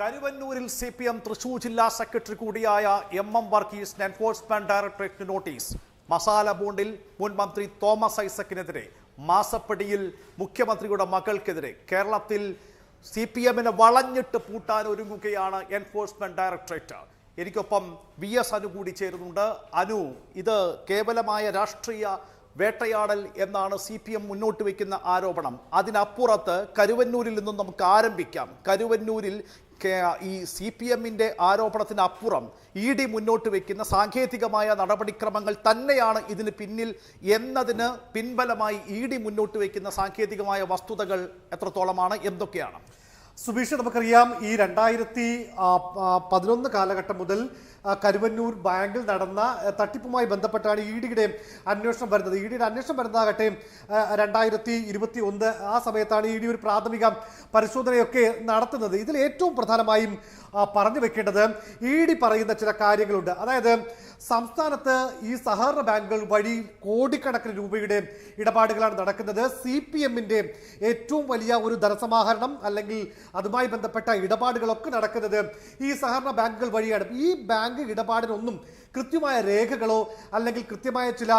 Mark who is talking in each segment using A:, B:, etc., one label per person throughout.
A: കരുവന്നൂരിൽ C P M Thrissur ജില്ലാ secretary കൂടിയായ M M Varghese enforcement directorate notice. Masala ബോണ്ടിൽ മുൻ മന്ത്രി തോമസ് ഐസക്കിനെതിരെ മാസപ്പടിയിൽ മുഖ്യമന്ത്രിയുടെ മകൾക്കെതിരെ കേരളത്തിൽ സി പി എമ്മിനെ വളഞ്ഞിട്ട് പൂട്ടാൻ ഒരുങ്ങുകയാണ് എൻഫോഴ്സ്മെന്റ് ഡയറക്ടറേറ്റ്. എനിക്കൊപ്പം വി എസ് അനു കൂടി ചേരുന്നുണ്ട്. അനു ഇത് കേവലമായ രാഷ്ട്രീയ വേട്ടയാടൽ എന്നാണ് സി പി എം മുന്നോട്ട് വയ്ക്കുന്ന ആരോപണം. അതിനപ്പുറത്ത് കരുവന്നൂരിൽ നിന്നും നമുക്ക് ആരംഭിക്കാം. കരുവന്നൂരിൽ ഈ സി പി എമ്മിന്റെ ആരോപണത്തിന് അപ്പുറം ഇ ഡി മുന്നോട്ട് വയ്ക്കുന്ന സാങ്കേതികമായ നടപടിക്രമങ്ങൾ തന്നെയാണ് ഇതിന് പിന്നിൽ എന്നതിന് പിൻബലമായി ഇ ഡി മുന്നോട്ട് വയ്ക്കുന്ന സാങ്കേതികമായ വസ്തുതകൾ എത്രത്തോളമാണ് എന്തൊക്കെയാണ്?
B: സുബീഷ് നമുക്കറിയാം ഈ രണ്ടായിരത്തി പതിനൊന്ന് കാലഘട്ടം മുതൽ കരുവന്നൂർ ബാങ്കിൽ നടന്ന തട്ടിപ്പുമായി ബന്ധപ്പെട്ടാണ് ഇ ഡിയുടെ അന്വേഷണം വരുന്നത്. ഇ ഡിയുടെ അന്വേഷണം വരുന്നതാകട്ടെ രണ്ടായിരത്തി ഇരുപത്തി ഒന്ന് ആ സമയത്താണ് ഇ ഡി ഒരു പ്രാഥമിക പരിശോധനയൊക്കെ നടത്തുന്നത്. ഇതിൽ ഏറ്റവും പ്രധാനമായും പറഞ്ഞു വെക്കേണ്ടത് ഇ ഡി പറയുന്ന ചില കാര്യങ്ങളുണ്ട്. അതായത് സംസ്ഥാനത്ത് ഈ സഹകരണ ബാങ്കുകൾ വഴി കോടിക്കണക്കിന് രൂപയുടെ ഇടപാടുകളാണ് നടക്കുന്നത്. സി പി എമ്മിന്റെ ഏറ്റവും വലിയ ഒരു ധനസമാഹരണം അല്ലെങ്കിൽ അതുമായി ബന്ധപ്പെട്ട ഇടപാടുകളൊക്കെ നടക്കുന്നത് ഈ സഹകരണ ബാങ്കുകൾ വഴിയാണ്. ഈ ബാങ്ക് ഇടപാടിനൊന്നും കൃത്യമായ രേഖകളോ അല്ലെങ്കിൽ കൃത്യമായ ചില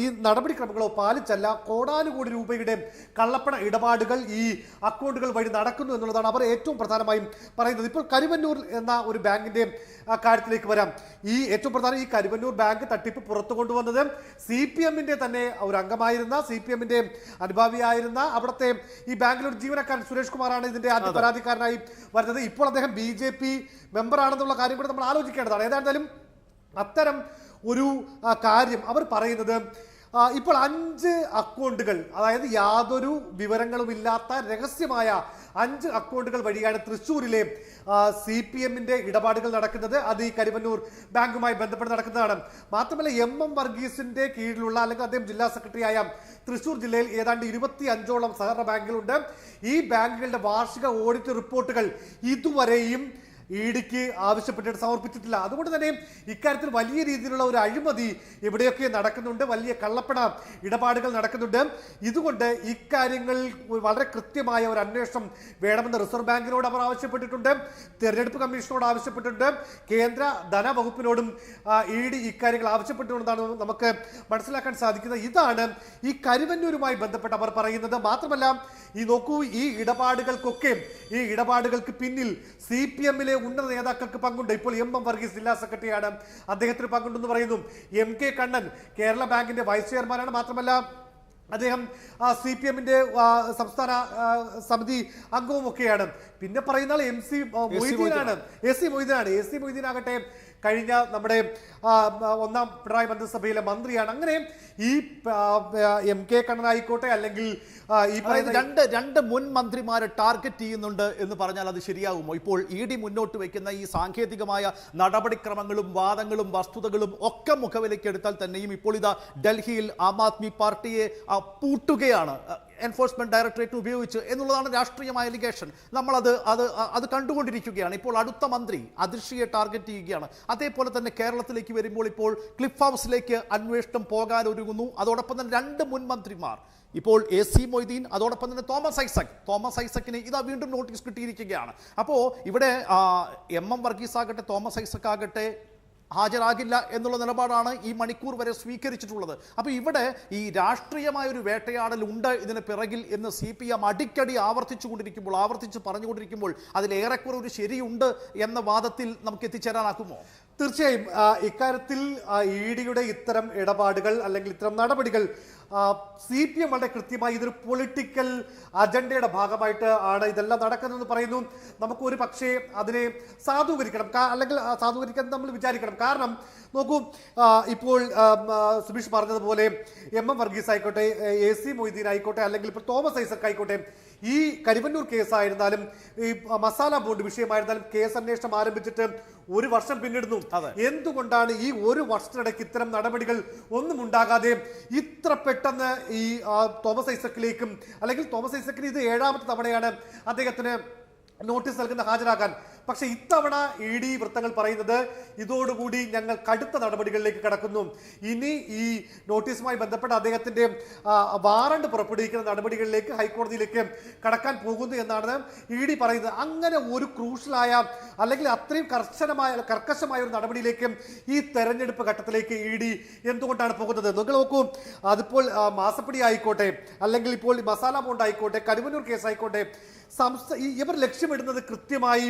B: ഈ നടപടിക്രമങ്ങളോ പാലിച്ചല്ല. കോടാനുകോടി രൂപയുടെ കള്ളപ്പണ ഇടപാടുകൾ ഈ അക്കൗണ്ടുകൾ വഴി നടക്കുന്നു എന്നുള്ളതാണ് അവർ ഏറ്റവും പ്രധാനമായും പറയുന്നത്. ഇപ്പോൾ കരുവന്നൂർ എന്ന ഒരു ബാങ്കിന്റെ കാര്യത്തിലേക്ക് വരാം. ഈ ഏറ്റവും പ്രധാനം ഈ കരുവന്നൂർ ബാങ്ക് തട്ടിപ്പ് പുറത്തു കൊണ്ടുവന്നത് സി പി എമ്മിന്റെ തന്നെ ഒരു അംഗമായിരുന്ന സി പി എമ്മിന്റെ അനുഭാവിയായിരുന്ന അവിടുത്തെ ഈ ബാങ്കിലൊരു ജീവനക്കാരൻ സുരേഷ് കുമാറാണ് ഇതിന്റെ ആദ്യ പരാതിക്കാരനായി വരുന്നത്. ഇപ്പോൾ അദ്ദേഹം ബി ജെ പി മെമ്പറാണെന്നുള്ള കാര്യം കൂടെ നമ്മൾ ആലോചിക്കേണ്ടതാണ്. ഏതായിരുന്നാലും അത്തരം ഒരു കാര്യം അവർ പറയുന്നത് ഇപ്പോൾ അഞ്ച് അക്കൗണ്ടുകൾ അതായത് യാതൊരു വിവരങ്ങളുമില്ലാത്ത രഹസ്യമായ അഞ്ച് അക്കൗണ്ടുകൾ വഴിയാണ് തൃശ്ശൂരിലെ സി പി എമ്മിന്റെ ഇടപാടുകൾ നടക്കുന്നത്. അത് ഈ കരിമന്നൂർ ബാങ്കുമായി ബന്ധപ്പെട്ട് നടക്കുന്നതാണ്. മാത്രമല്ല എം എം വർഗീസിന്റെ കീഴിലുള്ള അല്ലെങ്കിൽ അദ്ദേഹം ജില്ലാ സെക്രട്ടറിയായ തൃശ്ശൂർ ജില്ലയിൽ ഏതാണ്ട് ഇരുപത്തി അഞ്ചോളം സഹകരണ ബാങ്കുകളുണ്ട്. ഈ ബാങ്കുകളുടെ വാർഷിക ഓഡിറ്റ് റിപ്പോർട്ടുകൾ ഇതുവരെയും ഇ ഡിക്ക് ആവശ്യപ്പെട്ടിട്ട് സമർപ്പിച്ചിട്ടില്ല. അതുകൊണ്ട് തന്നെ ഇക്കാര്യത്തിൽ വലിയ രീതിയിലുള്ള ഒരു അഴിമതി എവിടെയൊക്കെ നടക്കുന്നുണ്ട്. വലിയ കള്ളപ്പണ ഇടപാടുകൾ നടക്കുന്നുണ്ട്. ഇതുകൊണ്ട് ഇക്കാര്യങ്ങളിൽ വളരെ കൃത്യമായ ഒരു അന്വേഷണം വേണമെന്ന് റിസർവ് ബാങ്കിനോട് അവർ ആവശ്യപ്പെട്ടിട്ടുണ്ട്. തെരഞ്ഞെടുപ്പ് കമ്മീഷനോട് ആവശ്യപ്പെട്ടിട്ടുണ്ട്. കേന്ദ്ര ധനവകുപ്പിനോടും ഇ ഡി ഇക്കാര്യങ്ങൾ ആവശ്യപ്പെട്ടുകൊണ്ടാണ് നമുക്ക് മനസ്സിലാക്കാൻ സാധിക്കുന്നത്. ഇതാണ് ഈ കരുവന്നൂരുമായി ബന്ധപ്പെട്ട് അവർ പറയുന്നത്. മാത്രമല്ല ഈ നോക്കൂ ഈ ഇടപാടുകൾക്കൊക്കെ ഈ ഇടപാടുകൾക്ക് പിന്നിൽ സി പി എമ്മിലെ ഉന്നത നേതാക്കൾക്ക് പങ്കുണ്ട്. ഇപ്പോൾ എം എം വർഗീസ് ജില്ലാ സെക്രട്ടറിയാണ്. അദ്ദേഹത്തിന് പങ്കുണ്ടെന്ന് പറയുന്നു. എം കെ കണ്ണൻ കേരള ബാങ്കിന്റെ വൈസ് ചെയർമാനാണ്. മാത്രമല്ല അദ്ദേഹം സി പി എമ്മിന്റെ സംസ്ഥാന സമിതി അംഗവും ഒക്കെയാണ് പിന്നെ പറയുന്ന എം സി മൊയ്തീനാണ്. എ സി മൊയ്തീനാണ്. എ സി മൊയ്തീനാകട്ടെ കഴിഞ്ഞ നമ്മുടെ ഒന്നാം പിണറായി മന്ത്രിസഭയിലെ മന്ത്രിയാണ്. അങ്ങനെ ഈ എം കെ കണ്ണനായിക്കോട്ടെ അല്ലെങ്കിൽ ഈ പറയുന്ന
A: രണ്ട് രണ്ട് മുൻ മന്ത്രിമാരെ ടാർഗറ്റ് ചെയ്യുന്നുണ്ട് എന്ന് പറഞ്ഞാൽ അത് ശരിയാകുമോ? ഇപ്പോൾ ഇ ഡി മുന്നോട്ട് വയ്ക്കുന്ന ഈ സാങ്കേതികമായ നടപടിക്രമങ്ങളും വാദങ്ങളും വസ്തുതകളും ഒക്കെ മുഖവിലേക്ക് എടുത്താൽ തന്നെയും ഇപ്പോൾ ഇതാ ഡൽഹിയിൽ ആം ആദ്മി പാർട്ടിയെ പൂട്ടുകയാണ്. എൻഫോഴ്സ്മെന്റ് ഡയറക്ടറേറ്റ് ഉപയോഗിച്ച് എന്നുള്ളതാണ് രാഷ്ട്രീയമായ അലിഗേഷൻ നമ്മളത് അത് അത് കണ്ടുകൊണ്ടിരിക്കുകയാണ്. ഇപ്പോൾ അടുത്ത മന്ത്രി അതിർഷിയെ ടാർഗറ്റ് ചെയ്യുകയാണ്. അതേപോലെ തന്നെ കേരളത്തിലേക്ക് വരുമ്പോൾ ഇപ്പോൾ ക്ലിഫ് ഹൗസിലേക്ക് അന്വേഷണം പോകാനൊരുങ്ങുന്നു. അതോടൊപ്പം തന്നെ രണ്ട് മുൻ മന്ത്രിമാർ. ഇപ്പോൾ എ സി മൊയ്തീൻ അതോടൊപ്പം തന്നെ തോമസ് ഐസക്. തോമസ് ഐസക്കിന് ഇതാ വീണ്ടും നോട്ടീസ് കിട്ടിയിരിക്കുകയാണ്. അപ്പോൾ ഇവിടെ എം എം വർഗീസ് ആകട്ടെ തോമസ് ഐസക് ആകട്ടെ ഹാജരാകില്ല എന്നുള്ള നിലപാടാണ് ഈ മണിക്കൂർ വരെ സ്വീകരിച്ചിട്ടുള്ളത്. അപ്പോൾ ഇവിടെ ഈ രാഷ്ട്രീയമായ ഒരു വേട്ടയാടൽ ഉണ്ട് ഇതിന് പിറകിൽ എന്ന് സി പി എം അടിക്കടി ആവർത്തിച്ചു കൊണ്ടിരിക്കുമ്പോൾ ആവർത്തിച്ച് പറഞ്ഞുകൊണ്ടിരിക്കുമ്പോൾ അതിലേറെക്കുറെ ഒരു ശരിയുണ്ട് എന്ന വാദത്തിൽ നമുക്ക് എത്തിച്ചേരാനാക്കുമോ?
B: തീർച്ചയായും ഇക്കാര്യത്തിൽ ഇ ഡിയുടെ ഇത്തരം ഇടപാടുകൾ അല്ലെങ്കിൽ ഇത്തരം നടപടികൾ സി പി എം വളരെ കൃത്യമായി ഇതൊരു പൊളിറ്റിക്കൽ അജണ്ടയുടെ ഭാഗമായിട്ട് ആണ് ഇതെല്ലാം നടക്കുന്നതെന്ന് പറയുന്നു. നമുക്ക് ഒരു പക്ഷേ അതിനെ സാധൂകരിക്കണം. അല്ലെങ്കിൽ സാധൂകരിക്കാൻ നമ്മൾ വിചാരിക്കണം. കാരണം നോക്കൂ ഇപ്പോൾ സുബീഷ് പറഞ്ഞതുപോലെ എം എം വർഗീസ് ആയിക്കോട്ടെ എ സി മൊയ്തീൻ ആയിക്കോട്ടെ അല്ലെങ്കിൽ ഇപ്പോൾ തോമസ് ഐസക് ആയിക്കോട്ടെ ഈ കരിവന്നൂർ കേസായിരുന്നാലും ഈ മസാല ബോണ്ട് വിഷയമായിരുന്നാലും കേസ് അന്വേഷണം ആരംഭിച്ചിട്ട് ഒരു വർഷം പിന്നിടുന്നു. എന്തുകൊണ്ടാണ് ഈ ഒരു വർഷത്തിനിടയ്ക്ക് ഇത്തരം നടപടികൾ ഒന്നും ഉണ്ടാകാതെ ഇത്ര പെട്ടെന്ന് ഈ തോമസ് ഐസക്കിലേക്കും അല്ലെങ്കിൽ തോമസ് ഐസക്കിന് ഇത് ഏഴാമത്തെ തവണയാണ് അദ്ദേഹത്തിന് നോട്ടീസ് നൽകുന്ന ഹാജരാക്കാൻ പക്ഷേ ഇത്തവണ ഇ ഡി വൃത്തങ്ങൾ പറയുന്നത് ഇതോടുകൂടി ഞങ്ങൾ കടുത്ത നടപടികളിലേക്ക് കടക്കുന്നു. ഇനി ഈ നോട്ടീസുമായി ബന്ധപ്പെട്ട അദ്ദേഹത്തിന്റെ വാറണ്ട് പുറപ്പെടുവിക്കുന്ന നടപടികളിലേക്ക് ഹൈക്കോടതിയിലേക്ക് കടക്കാൻ പോകുന്നു എന്നാണ് ഇ ഡി പറയുന്നത്. അങ്ങനെ ഒരു ക്രൂഷ്യലായ അല്ലെങ്കിൽ അത്രയും കർശനമായ കർക്കശമായ ഒരു നടപടിയിലേക്ക് ഈ തെരഞ്ഞെടുപ്പ് ഘട്ടത്തിലേക്ക് ഇ ഡി എന്തുകൊണ്ടാണ് പോകുന്നത്? നിങ്ങൾ നോക്കൂ അതിപ്പോൾ മാസപ്പടി ആയിക്കോട്ടെ അല്ലെങ്കിൽ ഇപ്പോൾ മസാല ബോണ്ട് ആയിക്കോട്ടെ കരുവന്നൂർ കേസ് ആയിക്കോട്ടെ സംസ്ഥ ഇവർ ലക്ഷ്യമിടുന്നത് കൃത്യമായി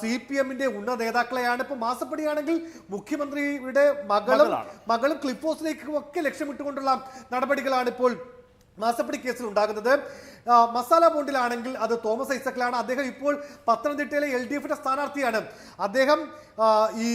B: സി പി എമ്മിന്റെ ഉന്നത നേതാക്കളെയാണ്. ഇപ്പൊ മാസപ്പടിയാണെങ്കിൽ മുഖ്യമന്ത്രിയുടെ മകളും മകളും ക്ലിഫ് ഹൗസിലേക്കും ഒക്കെ ലക്ഷ്യമിട്ടുകൊണ്ടുള്ള നടപടികളാണ് ഇപ്പോൾ മാസപ്പടി കേസിൽ ഉണ്ടാകുന്നത്. മസാല ബോണ്ടിലാണെങ്കിൽ അത് തോമസ് ഐസക്കിലാണ്. അദ്ദേഹം ഇപ്പോൾ പത്തനംതിട്ടയിലെ എൽ ഡി എഫിന്റെ സ്ഥാനാർത്ഥിയാണ്. അദ്ദേഹം ഈ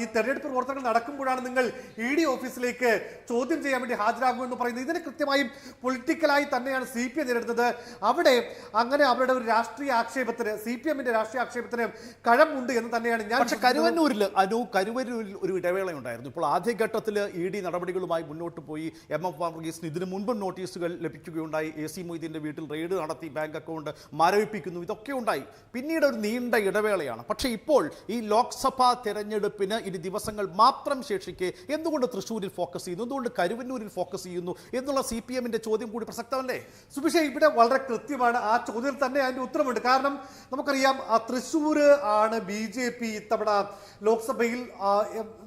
B: ഈ തെരഞ്ഞെടുപ്പ് പ്രവർത്തനങ്ങൾ നടക്കുമ്പോഴാണ് നിങ്ങൾ ഇ ഡി ഓഫീസിലേക്ക് ചോദ്യം ചെയ്യാൻ വേണ്ടി ഹാജരാകുമെന്ന് പറയുന്നത്. ഇതിന് കൃത്യമായും പൊളിറ്റിക്കലായി തന്നെയാണ് സി പി എം നേരിടുന്നത്. അവിടെ അങ്ങനെ അവരുടെ ഒരു രാഷ്ട്രീയ ആക്ഷേപത്തിന് സി പി എമ്മിന്റെ രാഷ്ട്രീയ ആക്ഷേപത്തിന് കഴമുണ്ട് എന്ന് തന്നെയാണ് ഞാൻ
A: പക്ഷേ കരുവന്നൂരിൽ അനു കരുവന്നൂരിൽ ഒരു ഇടവേള ഉണ്ടായിരുന്നു ഇപ്പോൾ ആദ്യഘട്ടത്തിൽ ഇ ഡി നടപടികളുമായി മുന്നോട്ട് പോയി. എം എഫ് വർഗീസിന് ഇതിനു മുൻപ് നോട്ടീസുകൾ ലഭിക്കുകയുണ്ടായി. എ സി മൊയ്തീന്റെ വീട്ടിൽ റെയ്ഡ് നടത്തി ബാങ്ക് അക്കൗണ്ട് മരവിപ്പിക്കുന്നു. ഇതൊക്കെ ഉണ്ടായി. പിന്നീട് ഒരു നീണ്ട ഇടവേളയാണ്. പക്ഷേ ഇപ്പോൾ ഈ ലോക്സഭാ തെരഞ്ഞെടുപ്പിന് ഇനി ദിവസങ്ങൾ മാത്രം ശേഷിക്കെ എന്തുകൊണ്ട് തൃശ്ശൂരിൽ ഫോക്കസ് ചെയ്യുന്നു? എന്തുകൊണ്ട് കരുവന്നൂരിൽ ഫോക്കസ് ചെയ്യുന്നു? എന്നുള്ള സി പി എമ്മിന്റെ ചോദ്യം കൂടി പ്രസക്തമല്ലേ?
B: സുഭിഷേ ഇവിടെ വളരെ കൃത്യമാണ്. ആ ചോദ്യത്തിൽ തന്നെ അതിന്റെ ഉത്തരമുണ്ട്. കാരണം നമുക്കറിയാം ആ തൃശ്ശൂർ ആണ് ബി ജെ പി ഇത്തവണ ലോക്സഭയിൽ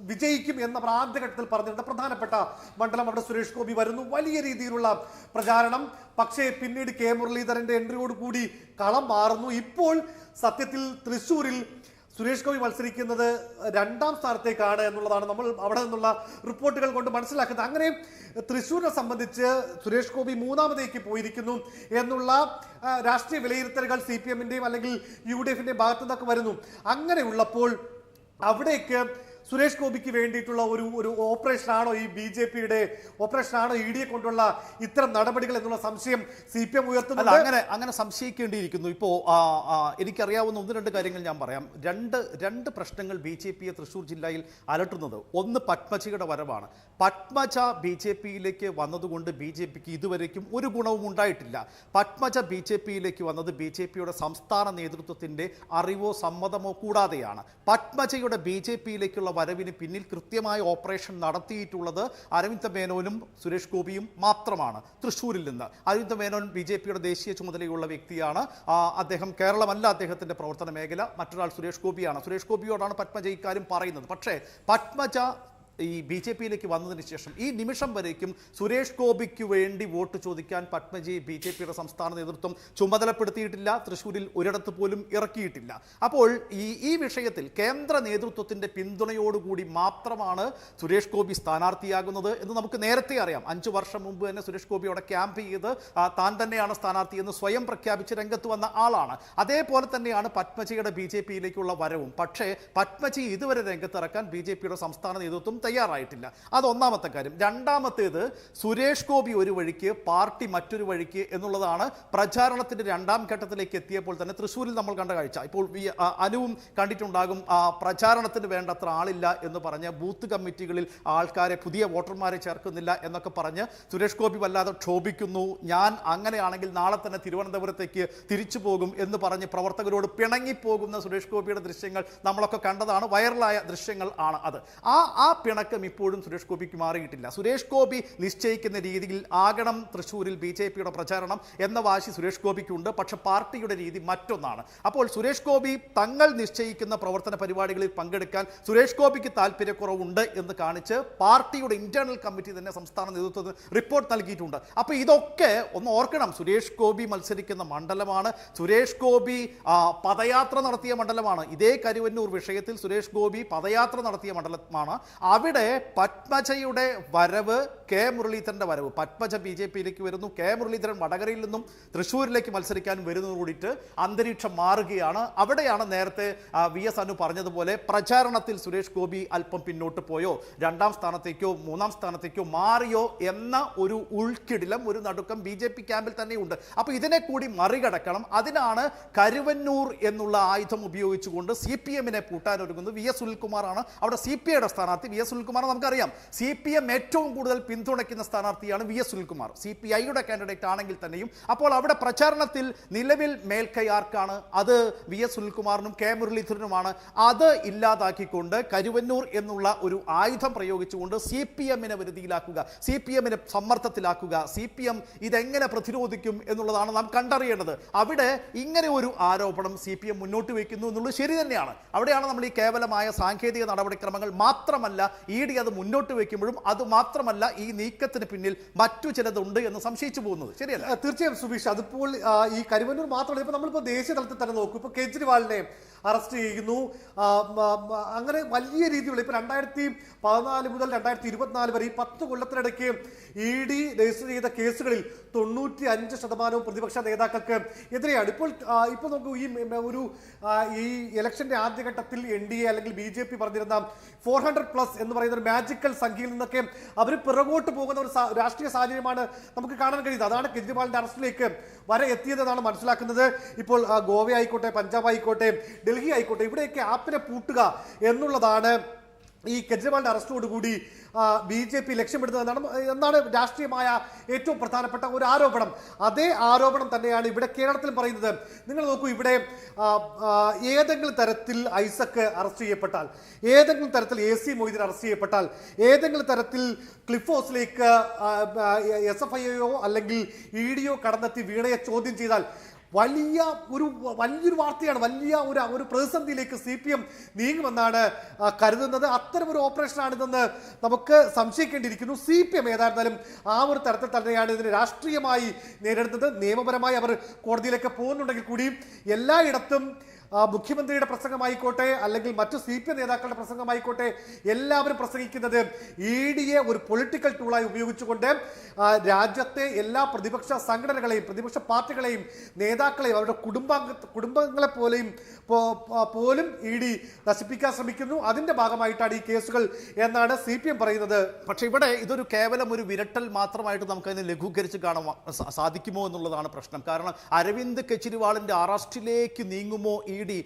B: വിജയിക്കും എന്ന ആദ്യഘട്ടത്തിൽ പറഞ്ഞിരുന്ന പ്രധാനപ്പെട്ട മണ്ഡലം അവിടെ സുരേഷ് ഗോപി വരുന്നു. വലിയ രീതിയിലുള്ള പ്രചാരണം. പക്ഷേ പിന്നീട് കെ മുരളീധരന്റെ എൻട്രിയോട് കൂടി കളം മാറുന്നു. ഇപ്പോൾ സത്യത്തിൽ തൃശൂരിൽ സുരേഷ് ഗോപി മത്സരിക്കുന്നത് രണ്ടാം സ്ഥാനത്തേക്കാണ് എന്നുള്ളതാണ് നമ്മൾ അവിടെ നിന്നുള്ള റിപ്പോർട്ടുകൾ കൊണ്ട് മനസ്സിലാക്കുന്നത്. അങ്ങനെ തൃശ്ശൂരിനെ സംബന്ധിച്ച് സുരേഷ് ഗോപി മൂന്നാമതേക്ക് പോയിരിക്കുന്നു എന്നുള്ള രാഷ്ട്രീയ വിലയിരുത്തലുകൾ സി പി എമ്മിന്റെയും അല്ലെങ്കിൽ യു ഡി എഫിന്റെയും ഭാഗത്തു നിന്നൊക്കെ വരുന്നു. അങ്ങനെയുള്ളപ്പോൾ അവിടേക്ക് സുരേഷ് ഗോപിക്ക് വേണ്ടിയിട്ടുള്ള ഒരു ഒരു ഓപ്പറേഷൻ ആണോ ഈ ബി ജെ പിയുടെ ഓപ്പറേഷൻ ആണോ ഇ ഡിയെ കൊണ്ടുള്ള ഇത്തരം നടപടികൾ എന്നുള്ള സംശയം സി പി എം ഉയർത്തുന്നത്
A: അങ്ങനെ അങ്ങനെ സംശയിക്കേണ്ടിയിരിക്കുന്നു. ഇപ്പോൾ എനിക്കറിയാവുന്ന ഒന്ന് രണ്ട് കാര്യങ്ങൾ ഞാൻ പറയാം. രണ്ട് രണ്ട് പ്രശ്നങ്ങൾ ബി ജെ പിയെ തൃശ്ശൂർ ജില്ലയിൽ അലട്ടുന്നത്. ഒന്ന് പത്മജിയുടെ വരവാണ്. പത്മജ ബി ജെ പിയിലേക്ക് വന്നതുകൊണ്ട് ബി ജെ പിക്ക് ഇതുവരേക്കും ഒരു ഗുണവും ഉണ്ടായിട്ടില്ല. പത്മജ ബി ജെ പിയിലേക്ക് വന്നത് ബി ജെ പിയുടെ സംസ്ഥാന നേതൃത്വത്തിന്റെ അറിവോ സമ്മതമോ കൂടാതെയാണ്. പത്മജയുടെ ബി ജെ പിയിലേക്കുള്ള വരവിന് പിന്നിൽ കൃത്യമായ ഓപ്പറേഷൻ നടത്തിയിട്ടുള്ളത് അരവിന്ദ് മേനോനും സുരേഷ് ഗോപിയും മാത്രമാണ് തൃശ്ശൂരിൽ നിന്ന്. അരവിന്ദ് മേനോൻ ബി ജെ പിയുടെ ദേശീയ ചുമതലയുള്ള വ്യക്തിയാണ്. അദ്ദേഹം കേരളമല്ല അദ്ദേഹത്തിന്റെ പ്രവർത്തന മേഖല. മറ്റൊരാൾ സുരേഷ് ഗോപിയാണ്. സുരേഷ് ഗോപിയോടാണ് പത്മജ ഇക്കാര്യം പറയുന്നത്. പക്ഷേ പത്മജ ഈ ബി ജെ പിയിലേക്ക് വന്നതിന് ശേഷം ഈ നിമിഷം വരേക്കും സുരേഷ് ഗോപിക്ക് വേണ്ടി വോട്ട് ചോദിക്കാൻ പത്മജി ബി ജെ പിയുടെ സംസ്ഥാന നേതൃത്വം ചുമതലപ്പെടുത്തിയിട്ടില്ല തൃശ്ശൂരിൽ ഒരിടത്ത് പോലും ഇറക്കിയിട്ടില്ല. അപ്പോൾ ഈ ഈ വിഷയത്തിൽ കേന്ദ്ര നേതൃത്വത്തിന്റെ പിന്തുണയോടുകൂടി മാത്രമാണ് സുരേഷ് ഗോപി സ്ഥാനാർത്ഥിയാകുന്നത് എന്ന് നമുക്ക് നേരത്തെ അറിയാം. അഞ്ചു വർഷം മുമ്പ് തന്നെ സുരേഷ് ഗോപി അവിടെ ക്യാമ്പ് ചെയ്ത് താൻ തന്നെയാണ് സ്ഥാനാർത്ഥി എന്ന് സ്വയം പ്രഖ്യാപിച്ച് രംഗത്ത് വന്ന ആളാണ്. അതേപോലെ തന്നെയാണ് പത്മജിയുടെ ബി ജെ പിയിലേക്കുള്ള വരവും. പക്ഷേ പത്മജി ഇതുവരെ രംഗത്തിറക്കാൻ ബി ജെ പിയുടെ സംസ്ഥാന നേതൃത്വം തയ്യാറായിട്ടില്ല. അത് ഒന്നാമത്തെ കാര്യം. രണ്ടാമത്തേത് സുരേഷ് ഗോപി ഒരു വഴിക്ക് പാർട്ടി മറ്റൊരു വഴിക്ക് എന്നുള്ളതാണ് പ്രചാരണത്തിന്റെ രണ്ടാം ഘട്ടത്തിലേക്ക് എത്തിയപ്പോൾ തന്നെ തൃശ്ശൂരിൽ നമ്മൾ കണ്ട കാഴ്ച. ഇപ്പോൾ അനുവും കണ്ടിട്ടുണ്ടാകും പ്രചാരണത്തിന് വേണ്ടത്ര ആളില്ല എന്ന് പറഞ്ഞ് ബൂത്ത് കമ്മിറ്റികളിൽ ആൾക്കാരെ പുതിയ വോട്ടർമാരെ ചേർക്കുന്നില്ല എന്നൊക്കെ പറഞ്ഞ് സുരേഷ് ഗോപി വല്ലാതെ ക്ഷോഭിക്കുന്നു. ഞാൻ അങ്ങനെയാണെങ്കിൽ നാളെ തന്നെ തിരുവനന്തപുരത്തേക്ക് തിരിച്ചു പോകും എന്ന് പറഞ്ഞ് പ്രവർത്തകരോട് പിണങ്ങിപ്പോകുന്ന സുരേഷ് ഗോപിയുടെ ദൃശ്യങ്ങൾ നമ്മളൊക്കെ കണ്ടതാണ്. വൈറലായ ദൃശ്യങ്ങൾ ആണ് അത്. ആ ആ പിണക്കം ഇപ്പോഴും സുരേഷ് ഗോപിക്ക് മാറിയിട്ടില്ല. സുരേഷ് ഗോപി നിശ്ചയിക്കുന്ന രീതിയിൽ ആകണം തൃശ്ശൂരിൽ ബി ജെ പിയുടെ പ്രചാരണം എന്ന വാശി സുരേഷ് ഗോപിക്കുണ്ട്. പക്ഷെ പാർട്ടിയുടെ രീതി മറ്റൊന്നാണ്. അപ്പോൾ സുരേഷ് ഗോപി തങ്ങൾ നിശ്ചയിക്കുന്ന പ്രവർത്തന പരിപാടികളിൽ പങ്കെടുക്കാൻ സുരേഷ് ഗോപിക്ക് താല്പര്യക്കുറവുണ്ട് എന്ന് കാണിച്ച് പാർട്ടിയുടെ ഇന്റേണൽ കമ്മിറ്റി തന്നെ സംസ്ഥാന നേതൃത്വത്തിന് റിപ്പോർട്ട് നൽകിയിട്ടുണ്ട്. അപ്പോൾ ഇതൊക്കെ ഒന്ന് ഓർക്കണം. സുരേഷ് ഗോപി മത്സരിക്കുന്ന മണ്ഡലമാണ്. സുരേഷ് ഗോപി പദയാത്ര നടത്തിയ മണ്ഡലമാണ്. ഇതേ കരുവന്നൂർ വിഷയത്തിൽ സുരേഷ് ഗോപി പദയാത്ര നടത്തിയ മണ്ഡലമാണ്. അവിടെ പത്മജയുടെ വരവ് കെ മുരളീധരന്റെ വരവ്. പത്മജ ബി ജെ പിയിലേക്ക് വരുന്നു. കെ മുരളീധരൻ വടകരയിൽ നിന്നും തൃശ്ശൂരിലേക്ക് മത്സരിക്കാൻ വരുന്നത് കൂടിയിട്ട് അന്തരീക്ഷം മാറുകയാണ്. അവിടെയാണ് നേരത്തെ വി എസ് അനു പറഞ്ഞതുപോലെ പ്രചാരണത്തിൽ സുരേഷ് ഗോപി അല്പം പിന്നോട്ട് പോയോ? രണ്ടാം സ്ഥാനത്തേക്കോ മൂന്നാം സ്ഥാനത്തേക്കോ മാറിയോ എന്ന ഒരു ഉൾക്കിടിലം ഒരു നടുക്കം ബി ജെ പി ക്യാമ്പിൽ തന്നെയുണ്ട്. അപ്പോൾ ഇതിനെ കൂടി മറികടക്കണം. അതിനാണ് കരുവന്നൂർ എന്നുള്ള ആയുധം ഉപയോഗിച്ചുകൊണ്ട് സി പി എമ്മിനെ പൂട്ടാനൊരുങ്ങുന്നത് വി എസ് സുനിൽകുമാറാണ്. അവിടെ സി പി ഐയുടെ സ്ഥാനാർത്ഥി വി എസ് സുനിൽകുമാർ നമുക്കറിയാം. സി പി എം ഏറ്റവും കൂടുതൽ പിന്തുണയ്ക്കുന്ന സ്ഥാനാർത്ഥിയാണ് V S Sunilkumar. C P ഐയുടെ കാൻഡിഡേറ്റ് ആണെങ്കിൽ തന്നെയും അപ്പോൾ അവിടെ പ്രചാരണത്തിൽ നിലവിൽ മേൽക്കൈ ആർക്കാണ്? അത് വി എസ് സുനിൽകുമാറിനും കെ മുരളീധരനുമാണ്. അത് ഇല്ലാതാക്കിക്കൊണ്ട് കരുവന്നൂർ എന്നുള്ള ഒരു ആയുധം പ്രയോഗിച്ചുകൊണ്ട് സി പി എമ്മിനെ വരുതിയിലാക്കുക സി പി എമ്മിനെ സമ്മർദ്ദത്തിലാക്കുക സി പി എം ഇതെങ്ങനെ പ്രതിരോധിക്കും എന്നുള്ളതാണ് നാം കണ്ടറിയേണ്ടത്. അവിടെ ഇങ്ങനെ ഒരു ആരോപണം സി പി എം മുന്നോട്ട് വയ്ക്കുന്നു എന്നുള്ളത് ശരി തന്നെയാണ്. അവിടെയാണ് നമ്മൾ ഈ കേവലമായ സാങ്കേതിക നടപടിക്രമങ്ങൾ മാത്രമല്ല ഇ ഡി അത് മുന്നോട്ട് വയ്ക്കുമ്പോഴും അത് മാത്രമല്ല ഈ നീക്കത്തിന് പിന്നിൽ മറ്റു ചിലതുണ്ട് എന്ന് സംശയിച്ചു പോകുന്നത്. ശരിയല്ല?
B: തീർച്ചയായും സുബീഷ്. അതിപ്പോൾ ഈ കരുവന്നൂർ മാത്രമല്ല ഇപ്പൊ നമ്മളിപ്പോ ദേശീയ തലത്തിൽ തന്നെ നോക്കും. ഇപ്പൊ കേജ്രിവാളിനെ അറസ്റ്റ് ചെയ്യുന്നു. അങ്ങനെ വലിയ രീതിയിലുള്ള ഇപ്പൊ രണ്ടായിരത്തി പതിനാല് മുതൽ രണ്ടായിരത്തി ഇരുപത്തിനാല് വരെ ഈ പത്ത് കൊല്ലത്തിനിടയ്ക്ക് ഇ ഡി രജിസ്റ്റർ ചെയ്ത കേസുകളിൽ തൊണ്ണൂറ്റി അഞ്ച് ശതമാനവും പ്രതിപക്ഷ നേതാക്കൾക്ക് എതിരെയാണ്. ഇപ്പോൾ ഇപ്പൊ നോക്കൂ ഈ ഒരു ഈ ഇലക്ഷന്റെ ആദ്യഘട്ടത്തിൽ എൻ ഡി എ അല്ലെങ്കിൽ ബി ജെ പി പറഞ്ഞിരുന്ന ഫോർ ഹൺഡ്രഡ് പ്ലസ് എന്ന് പറയുന്ന ഒരു മാജിക്കൽ സംഖ്യയിൽ നിന്നൊക്കെ അവർ പിറകോട്ട് പോകുന്ന ഒരു രാഷ്ട്രീയ സാഹചര്യമാണ് നമുക്ക് കാണാൻ കഴിയുന്നത്. അതാണ് കെജ്രിവാളിന്റെ അറസ്റ്റിലേക്ക് വരെ എത്തിയതെന്നാണ് മനസ്സിലാക്കുന്നത്. ഇപ്പോൾ ഗോവ ആയിക്കോട്ടെ പഞ്ചാബ് ആയിക്കോട്ടെ ഡൽഹി ആയിക്കോട്ടെ ഇവിടെയൊക്കെ ആപ്പിനെ പൂട്ടുക എന്നുള്ളതാണ് ഈ കെജ്രിവാളിന്റെ അറസ്റ്റോടുകൂടി ബി ജെ പി ലക്ഷ്യമിടുന്നതെന്നാണ് എന്നാണ് രാഷ്ട്രീയമായ ഏറ്റവും പ്രധാനപ്പെട്ട ഒരു ആരോപണം? അതേ ആരോപണം തന്നെയാണ് ഇവിടെ കേരളത്തിൽ പറയുന്നത്. നിങ്ങൾ നോക്കൂ ഇവിടെ ഏതെങ്കിലും തരത്തിൽ ഐസക്ക് അറസ്റ്റ് ചെയ്യപ്പെട്ടാൽ ഏതെങ്കിലും തരത്തിൽ എ സി മൊയ്തീൻ അറസ്റ്റ് ചെയ്യപ്പെട്ടാൽ ഏതെങ്കിലും തരത്തിൽ ക്ലിഫ് ഹൗസിലേക്ക് എസ് എഫ് ഐ ഒയോ അല്ലെങ്കിൽ ഇ ഡിയോ കടന്നെത്തി വീണയെ ചോദ്യം ചെയ്താൽ വലിയ ഒരു വലിയൊരു വാർത്തയാണ്. വലിയ ഒരു ഒരു പ്രതിസന്ധിയിലേക്ക് സി പി എം നീങ്ങുമെന്നാണ് കരുതുന്നത്. അത്തരം ഒരു ഓപ്പറേഷനാണിതെന്ന് നമുക്ക് സംശയിക്കേണ്ടിയിരിക്കുന്നു. സി പി എം ഏതായിരുന്നാലും ആ ഒരു തരത്തിൽ തന്നെയാണ് ഇതിനെ രാഷ്ട്രീയമായി നേരിടുന്നത്. നിയമപരമായി അവർ കോടതിയിലേക്ക് പോകുന്നുണ്ടെങ്കിൽ കൂടി എല്ലായിടത്തും മുഖ്യമന്ത്രിയുടെ പ്രസംഗമായിക്കോട്ടെ അല്ലെങ്കിൽ മറ്റു സി പി നേതാക്കളുടെ പ്രസംഗമായിക്കോട്ടെ എല്ലാവരും പ്രസംഗിക്കുന്നത് ഇ ഡിയെ ഒരു പൊളിറ്റിക്കൽ ടൂളായി ഉപയോഗിച്ചുകൊണ്ട് രാജ്യത്തെ എല്ലാ പ്രതിപക്ഷ സംഘടനകളെയും പ്രതിപക്ഷ പാർട്ടികളെയും നേതാക്കളെയും അവരുടെ കുടുംബാംഗ കുടുംബങ്ങളെ പോലെയും പോലും ഇ ഡി നശിപ്പിക്കാൻ ശ്രമിക്കുന്നു. അതിന്റെ ഭാഗമായിട്ടാണ് ഈ കേസുകൾ എന്നാണ് സി പി എം പറയുന്നത്.
A: പക്ഷെ ഇവിടെ ഇതൊരു കേവലം ഒരു വിരട്ടൽ മാത്രമായിട്ട് നമുക്കതിനെ ലഘൂകരിച്ച് കാണാൻ സാധിക്കുമോ എന്നുള്ളതാണ് പ്രശ്നം. കാരണം അരവിന്ദ് കെജ്രിവാളിന്റെ അറസ്റ്റിലേക്ക് നീങ്ങുമോ ഇ ഡി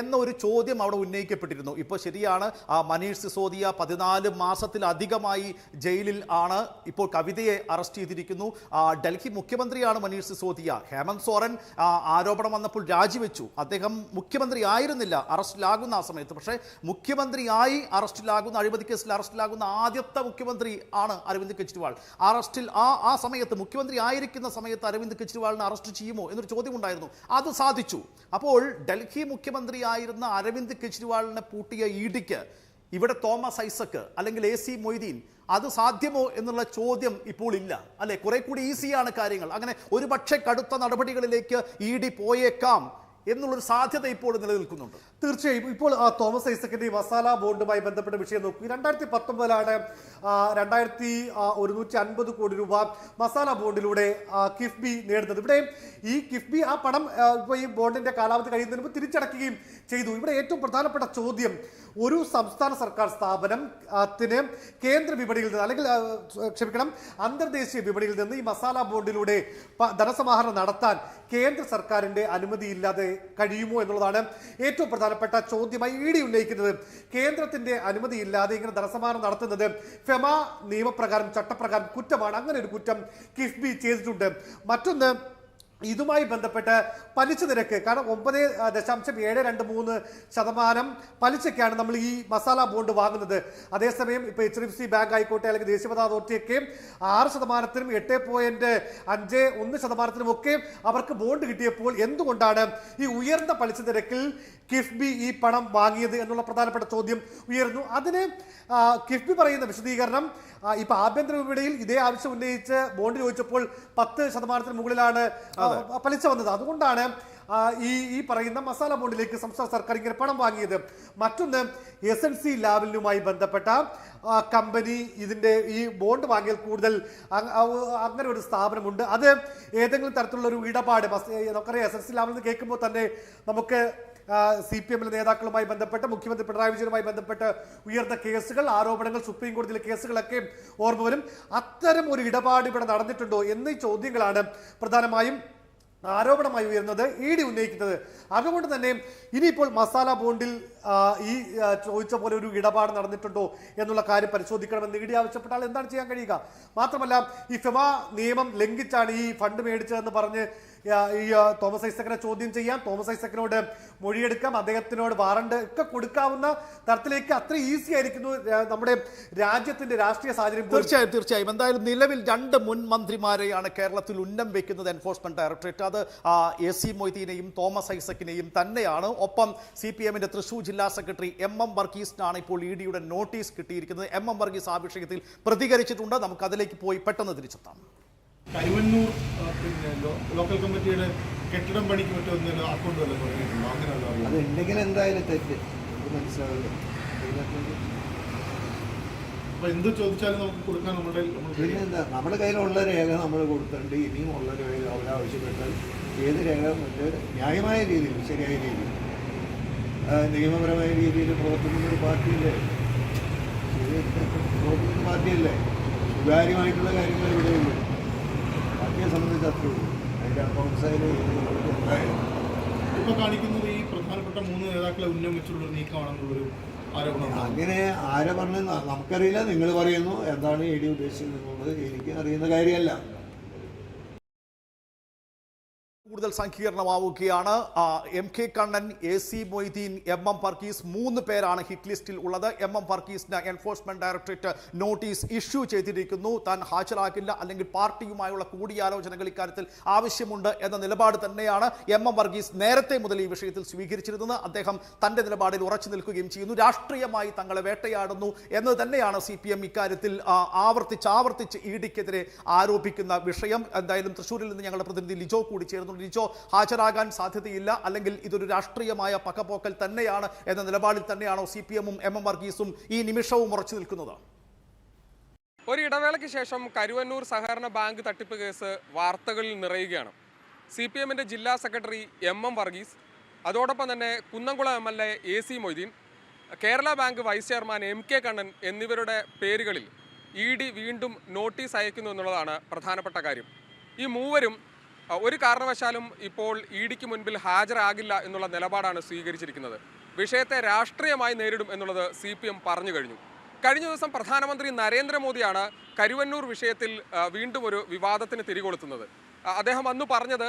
A: എന്ന ഒരു ചോദ്യം അവിടെ ഉന്നയിക്കപ്പെട്ടിരുന്നു. ഇപ്പോൾ ശരിയാണ് മനീഷ് സിസോദിയ പതിനാല് മാസത്തിലധികമായി ജയിലിൽ ആണ്. ഇപ്പോൾ കവിതയെ അറസ്റ്റ് ചെയ്തിരിക്കുന്നു. ഡൽഹി മുഖ്യമന്ത്രിയാണ് മനീഷ് സിസോദിയ. ഹേമന്ത് സോറൻ ആരോപണം വന്നപ്പോൾ രാജിവെച്ചു. അദ്ദേഹം മുഖ്യമന്ത്രി ആയിരുന്നില്ല അറസ്റ്റിലാകുന്ന ആ സമയത്ത്. പക്ഷേ മുഖ്യമന്ത്രിയായി അറസ്റ്റിലാകുന്ന അഴിമതി കേസിൽ അറസ്റ്റിലാകുന്ന ആദ്യത്തെ മുഖ്യമന്ത്രി ആണ് അരവിന്ദ് കെജ്രിവാൾ. അറസ്റ്റിൽ ആ ആ സമയത്ത് മുഖ്യമന്ത്രി ആയിരിക്കുന്ന സമയത്ത് അരവിന്ദ് കെജ്രിവാളിനെ അറസ്റ്റ് ചെയ്യുമോ എന്നൊരു ചോദ്യം ഉണ്ടായിരുന്നു. അത് സാധിച്ചു. അപ്പോൾ ഡൽഹി മുഖ്യമന്ത്രിയായിരുന്ന അരവിന്ദ് കെജ്രിവാളിനെ പൂട്ടിയ ഇടിക്ക് ഇവിടെ തോമസ് ഐസക്ക് അല്ലെങ്കിൽ എ സി മൊയ്തീൻ അത് സാധ്യമോ എന്നുള്ള ചോദ്യം ഇപ്പോൾ ഇല്ല. അല്ലെ? കുറെ കൂടി ഈസിയാണ് കാര്യങ്ങൾ. അങ്ങനെ ഒരുപക്ഷെ കടുത്ത നടപടികളിലേക്ക് ഇ ഡി പോയേക്കാം. എന്നുള്ളൊരു സാധ്യത ഇപ്പോൾ നിലനിൽക്കുന്നുണ്ട്.
B: തീർച്ചയായും. ഇപ്പോൾ ആ, തോമസ് ഐസക്കിന്റെ മസാല ബോണ്ടുമായി ബന്ധപ്പെട്ട വിഷയം നോക്കൂ. രണ്ടായിരത്തി പത്തൊമ്പതിലാണ് രണ്ടായിരത്തി ഒരുന്നൂറ്റി അൻപത് കോടി രൂപ മസാല ബോണ്ടിലൂടെ കിഫ്ബി നേടുന്നത്. ഇവിടെ ഈ കിഫ്ബി ആ പണം ഇപ്പോൾ ഈ ബോണ്ടിന്റെ കാലാവധി കഴിയുന്നതിന് മുമ്പ് തിരിച്ചടക്കുകയും ചെയ്തു. ഇവിടെ ഏറ്റവും പ്രധാനപ്പെട്ട ചോദ്യം ഒരു സംസ്ഥാന സർക്കാർ സ്ഥാപനം ത്തിന് കേന്ദ്ര വിപണിയിൽ നിന്ന് അല്ലെങ്കിൽ ക്ഷമിക്കണം അന്തർദേശീയ വിപണിയിൽ നിന്ന് ഈ മസാല ബോർഡിലൂടെ ധനസമാഹരണം നടത്താൻ കേന്ദ്ര സർക്കാരിന്റെ അനുമതിയില്ലാതെ കഴിയുമോ എന്നുള്ളതാണ് ഏറ്റവും പ്രധാനപ്പെട്ട ചോദ്യമായി ഇ ഡി ഉന്നയിക്കുന്നത്. കേന്ദ്രത്തിന്റെ അനുമതിയില്ലാതെ ഇങ്ങനെ ധനസമാഹരണം നടത്തുന്നത് ഫെമ നിയമപ്രകാരം ചട്ടപ്രകാരം കുറ്റമാണ്. അങ്ങനെ ഒരു കുറ്റം കിഫ്ബി ചെയ്തിട്ടുണ്ട്. മറ്റൊന്ന് ഇതുമായി ബന്ധപ്പെട്ട് പലിശ നിരക്ക് കാരണം ഒമ്പത് ദശാംശം ഏഴ് രണ്ട് മൂന്ന് ശതമാനം പലിശയ്ക്കാണ് നമ്മൾ ഈ മസാല ബോണ്ട് വാങ്ങുന്നത്. അതേസമയം ഇപ്പോൾ H D F C bank ആയിക്കോട്ടെ അല്ലെങ്കിൽ ദേശീയപത അതോറിറ്റിയൊക്കെ ആറ് ശതമാനത്തിനും എട്ട് പോയിന്റ് അഞ്ച് ഒന്ന് ശതമാനത്തിനും ഒക്കെ അവർക്ക് ബോണ്ട് കിട്ടിയപ്പോൾ എന്തുകൊണ്ടാണ് ഈ ഉയർന്ന പലിശ നിരക്കിൽ കിഫ്ബി ഈ പണം വാങ്ങിയത് എന്നുള്ള പ്രധാനപ്പെട്ട ചോദ്യം ഉയർന്നു അതിന് കിഫ്ബി പറയുന്ന വിശദീകരണം ഇപ്പൊ ആഭ്യന്തര വിപണിയിൽ ഇതേ ആവശ്യം ഉന്നയിച്ച് ബോണ്ട് ചോദിച്ചപ്പോൾ പത്ത് ശതമാനത്തിന് മുകളിലാണ് പലിച്ച പലിശ വന്നത്. അതുകൊണ്ടാണ് ഈ ഈ പറയുന്ന മസാല ബോണ്ടിലേക്ക് സംസ്ഥാന സർക്കാർ ഇങ്ങനെ പണം വാങ്ങിയത്. മറ്റൊന്ന് എസ് എൻ സി ലാവലിനുമായി ബന്ധപ്പെട്ട കമ്പനി ഇതിന്റെ ഈ ബോണ്ട് വാങ്ങിയാൽ കൂടുതൽ അങ്ങനെ ഒരു സ്ഥാപനമുണ്ട്. അത് ഏതെങ്കിലും തരത്തിലുള്ള ഒരു ഇടപാട് നമുക്കറിയാം എസ് എൻ സി ലാവൽ എന്ന് കേൾക്കുമ്പോൾ തന്നെ നമുക്ക് സി പി എമ്മിലെ നേതാക്കളുമായി ബന്ധപ്പെട്ട് മുഖ്യമന്ത്രി പിണറായി വിജയനുമായി ബന്ധപ്പെട്ട് ഉയർന്ന കേസുകൾ ആരോപണങ്ങൾ സുപ്രീം കോടതിയിലെ കേസുകളൊക്കെ ഓർമ്മ വരും. അത്തരം ഒരു ഇടപാട് ഇവിടെ നടന്നിട്ടുണ്ടോ എന്നീ ചോദ്യങ്ങളാണ് പ്രധാനമായും ആരോപണമായി ഉയരുന്നത് ഇ ഡി ഉന്നയിക്കുന്നത്. അതുകൊണ്ട് തന്നെ ഇനിയിപ്പോൾ മസാല ബോണ്ടിൽ ഈ ചോദിച്ച പോലെ ഒരു ഇടപാട് നടന്നിട്ടുണ്ടോ എന്നുള്ള കാര്യം പരിശോധിക്കണമെന്ന് ഇ ഡി ആവശ്യപ്പെട്ടാൽ എന്താണ് ചെയ്യാൻ കഴിയുക? മാത്രമല്ല ഈ ഫെമ നിയമം ലംഘിച്ചാണ് ഈ ഫണ്ട് മേടിച്ചതെന്ന് പറഞ്ഞ് ഈ തോമസ് ഐസക്കിനെ ചോദ്യം ചെയ്യാം. തോമസ് ഐസക്കിനോട് മൊഴിയെടുക്കാം. അദ്ദേഹത്തിനോട് വാറണ്ട് ഒക്കെ കൊടുക്കാവുന്ന തരത്തിലേക്ക് അത്ര ഈസി ആയിരിക്കുന്നു നമ്മുടെ രാജ്യത്തിന്റെ രാഷ്ട്രീയ സാഹചര്യം.
A: തീർച്ചയായും തീർച്ചയായും. എന്തായാലും നിലവിൽ രണ്ട് മുൻ മന്ത്രിമാരെയാണ് കേരളത്തിൽ ഉന്നം വെക്കുന്നത് എൻഫോഴ്സ്മെന്റ് ഡയറക്ടറേറ്റ് അത് എ സി മൊയ്തീനെയും തോമസ് ഐസക്കിനെയും തന്നെയാണ്. ഒപ്പം സി പി എമ്മിന്റെ തൃശൂർ ജില്ലാ സെക്രട്ടറി എം എം വർഗീസിനാണ് ഇപ്പോൾ ഇ ഡിയുടെ നോട്ടീസ് കിട്ടിയിരിക്കുന്നത്. എം എം വർഗീസ് ആ വിഷയത്തിൽ പ്രതികരിച്ചിട്ടുണ്ട്. നമുക്ക് അതിലേക്ക് പോയി പെട്ടെന്ന് തിരിച്ചെത്താം.
C: കരുവന്നൂർ പിന്നെ ലോക്കൽ കമ്മിറ്റിയുടെ കെട്ടിടം പണിക്ക് മറ്റോ എന്തെങ്കിലും അക്കൗണ്ട് വല്ല തുടങ്ങിയിട്ടുണ്ടോ അറിയാം
D: അത് ഉണ്ടെങ്കിൽ എന്തായാലും തെറ്റ്. മനസ്സിലാവില്ല
C: അപ്പൊ എന്ത് ചോദിച്ചാലും നമുക്ക് കൊടുക്കാൻ നമ്മുടെ
D: പിന്നെ എന്താ നമ്മുടെ കയ്യിലുള്ള രേഖ നമ്മൾ കൊടുത്തിട്ടുണ്ട്. ഇനിയും ഉള്ള രേഖ അവർ ആവശ്യപ്പെട്ടാൽ ഏത് രേഖ ന്യായമായ രീതിയിൽ ശരിയായ രീതിയിൽ. നിയമപരമായ രീതിയിൽ പ്രവർത്തിക്കുന്ന ഒരു പാർട്ടിയല്ലേ? പ്രവർത്തിക്കുന്ന പാർട്ടിയല്ലേ? സുതാര്യമായിട്ടുള്ള കാര്യങ്ങൾ ഇവിടെയുള്ളൂ. സംബന്ധിച്ച് അത്രേ ഉള്ളൂ അതിന്റെ അക്കൗണ്ട്സ് ആയാലും എന്തായാലും
C: കാണിക്കുന്നത് ഈ പ്രധാനപ്പെട്ട മൂന്ന് നേതാക്കളെ നീക്കമാണെന്നുള്ളൊരു ആരോപണം
D: അങ്ങനെ ആരെ പറഞ്ഞു നമുക്കറിയില്ല. നിങ്ങൾ പറയുന്നു എന്താണ് ഇ ഡി ഉദ്ദേശിച്ചത് എനിക്ക് അറിയുന്ന കാര്യമല്ല.
A: കൂടുതൽ സങ്കീർണമാവുകയാണ്. M K Kannan A C Moideen M M Varghese മൂന്ന് പേരാണ് ഹിറ്റ് ലിസ്റ്റിൽ ഉള്ളത്. എം എം പർക്കീസിന് എൻഫോഴ്സ്മെന്റ് ഡയറക്ടറേറ്റ് നോട്ടീസ് ഇഷ്യൂ ചെയ്തിരിക്കുന്നു. താൻ ഹാജരാകില്ല അല്ലെങ്കിൽ പാർട്ടിയുമായുള്ള കൂടിയാലോചനകൾ ഇക്കാര്യത്തിൽ ആവശ്യമുണ്ട് എന്ന നിലപാട് തന്നെയാണ് എം എം വർഗീസ് നേരത്തെ മുതൽ ഈ വിഷയത്തിൽ സ്വീകരിച്ചിരുന്നത്. അദ്ദേഹം തന്റെ നിലപാടിൽ ഉറച്ചു നിൽക്കുകയും ചെയ്യുന്നു. രാഷ്ട്രീയമായി തങ്ങളെ വേട്ടയാടുന്നു എന്ന് തന്നെയാണ് സി പി എം ഇക്കാര്യത്തിൽ ആവർത്തിച്ച് ആവർത്തിച്ച് ഡിക്കെതിരെ ആരോപിക്കുന്ന വിഷയം. എന്തായാലും തൃശ്ശൂരിൽ നിന്ന് ഞങ്ങളുടെ പ്രതിനിധി ലിജോ കൂടി ചേർന്നുണ്ട് ലിജോ ഹാജരാകാൻ സാധ്യതയില്ല. അല്ലെങ്കിൽ ഇതൊരു രാഷ്ട്രീയമായ പക്കപോക്കൽ തന്നെയാണ് എന്ന നിലപാടിൽ തന്നെയാണോ സി പി എമ്മും എം എം വർഗീസും ഈ നിമിഷവും ഉറച്ചു നിൽക്കുന്നത്?
E: ഒരു ഇടവേളയ്ക്ക് ശേഷം കരുവന്നൂർ സഹകരണ ബാങ്ക് തട്ടിപ്പ് കേസ് വാർത്തകളിൽ നിറയുകയാണ്. സി പി എമ്മിന്റെ ജില്ലാ സെക്രട്ടറി എം എം വർഗീസ് അതോടൊപ്പം തന്നെ Kunnamkulam M L A A C Moideen Kerala bank vice chairman M K Kannan എന്നിവരുടെ പേരുകളിൽ ഇ ഡി വീണ്ടും നോട്ടീസ് അയക്കുന്നു എന്നുള്ളതാണ് പ്രധാനപ്പെട്ട കാര്യം. ഈ മൂവരും ഒരു കാരണവശാലും ഇപ്പോൾ ഇ ഡിക്ക് മുൻപിൽ ഹാജരാകില്ല എന്നുള്ള നിലപാടാണ് സ്വീകരിച്ചിരിക്കുന്നത്. വിഷയത്തെ രാഷ്ട്രീയമായി നേരിടും എന്നുള്ളത് സി പി എം പറഞ്ഞു കഴിഞ്ഞു. കഴിഞ്ഞ ദിവസം പ്രധാനമന്ത്രി നരേന്ദ്രമോദിയാണ് കരുവന്നൂർ വിഷയത്തിൽ വീണ്ടും ഒരു വിവാദത്തിന് തിരികൊളുത്തുന്നത്. അദ്ദേഹം അന്ന് പറഞ്ഞത്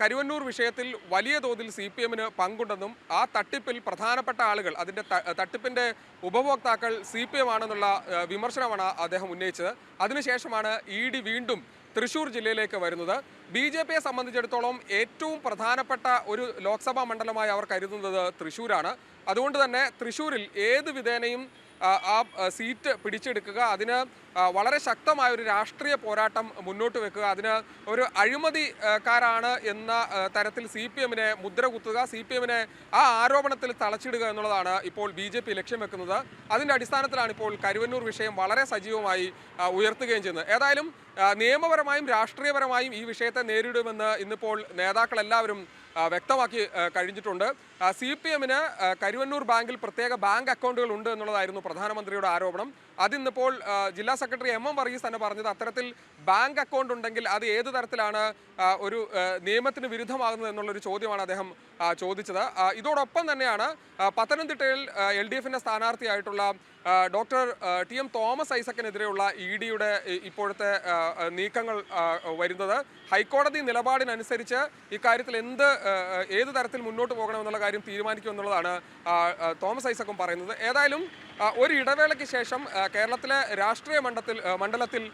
E: കരുവന്നൂർ വിഷയത്തിൽ വലിയ തോതിൽ സി പി എമ്മിന് പങ്കുണ്ടെന്നും ആ തട്ടിപ്പിൽ പ്രധാനപ്പെട്ട ആളുകൾ അതിന്റെ തട്ടിപ്പിന്റെ ഉപഭോക്താക്കൾ സി പി എം ആണെന്നുള്ള വിമർശനമാണ് അദ്ദേഹം ഉന്നയിച്ചത്. അതിനുശേഷമാണ് ഇ ഡി വീണ്ടും തൃശൂർ ജില്ലയിലേക്ക് വരുന്നത്. ബി ജെ പിയെ സംബന്ധിച്ചിടത്തോളം ഏറ്റവും പ്രധാനപ്പെട്ട ഒരു ലോക്സഭാ മണ്ഡലമായി അവർ കരുതുന്നത് തൃശ്ശൂരാണ്. അതുകൊണ്ട് തന്നെ തൃശ്ശൂരിൽ ഏത് വിധേനയും ആ, സീറ്റ് പിടിച്ചെടുക്കുക അതിന് വളരെ ശക്തമായ ഒരു രാഷ്ട്രീയ പോരാട്ടം മുന്നോട്ട് വെക്കുക. അതിന് ഒരു അഴിമതിക്കാരാണ് എന്ന തരത്തിൽ സി പി എമ്മിനെ മുദ്ര കുത്തുക സി പി എമ്മിനെ ആ ആരോപണത്തിൽ തളച്ചിടുക എന്നുള്ളതാണ് ഇപ്പോൾ ബി ജെ പി ലക്ഷ്യം വെക്കുന്നത്. അതിന്റെ അടിസ്ഥാനത്തിലാണ് ഇപ്പോൾ കരുവന്നൂർ വിഷയം വളരെ സജീവമായി ഉയർത്തുകയും ചെയ്യുന്നത്. ഏതായാലും നിയമപരമായും രാഷ്ട്രീയപരമായും ഈ വിഷയത്തെ നേരിടുമെന്ന് ഇന്നിപ്പോൾ നേതാക്കളെല്ലാവരും വ്യക്തമാക്കി കഴിഞ്ഞിട്ടുണ്ട്. സി പി എമ്മിന് കരുവന്നൂർ ബാങ്കിൽ പ്രത്യേക ബാങ്ക് അക്കൗണ്ടുകൾ ഉണ്ട് എന്നുള്ളതായിരുന്നു പ്രധാനമന്ത്രിയുടെ ആരോപണം. അതിന്നിപ്പോൾ ജില്ലാ സെക്രട്ടറി എം എം വർഗീസ് തന്നെ പറഞ്ഞത് അത്തരത്തിൽ ബാങ്ക് അക്കൗണ്ട് ഉണ്ടെങ്കിൽ അത് ഏത് തരത്തിലാണ് ഒരു നിയമത്തിന് വിരുദ്ധമാകുന്നത് എന്നുള്ളൊരു ചോദ്യമാണ് അദ്ദേഹം ചോദിച്ചത്. ഇതോടൊപ്പം തന്നെയാണ് പത്തനംതിട്ടയിൽ എൽ ഡി എഫിന്റെ സ്ഥാനാർത്ഥിയായിട്ടുള്ള ഡോക്ടർ ടി എം തോമസ് ഐസക്കിനെതിരെയുള്ള ഇ ഡിയുടെ ഇപ്പോഴത്തെ നീക്കങ്ങൾ വരുന്നത്. ഹൈക്കോടതി നിലപാടിനനുസരിച്ച് ഇക്കാര്യത്തിൽ എന്ത് ഏത് തരത്തിൽ മുന്നോട്ട് പോകണമെന്നുള്ള കാര്യം തീരുമാനിക്കുമെന്നുള്ളതാണ് തോമസ് ഐസക്കും പറയുന്നത്. ഏതായാലും ഒരു ഇടവേളയ്ക്ക് ശേഷം കേരളത്തിലെ രാഷ്ട്രീയ മണ്ഡലത്തിൽ മണ്ഡലത്തിൽ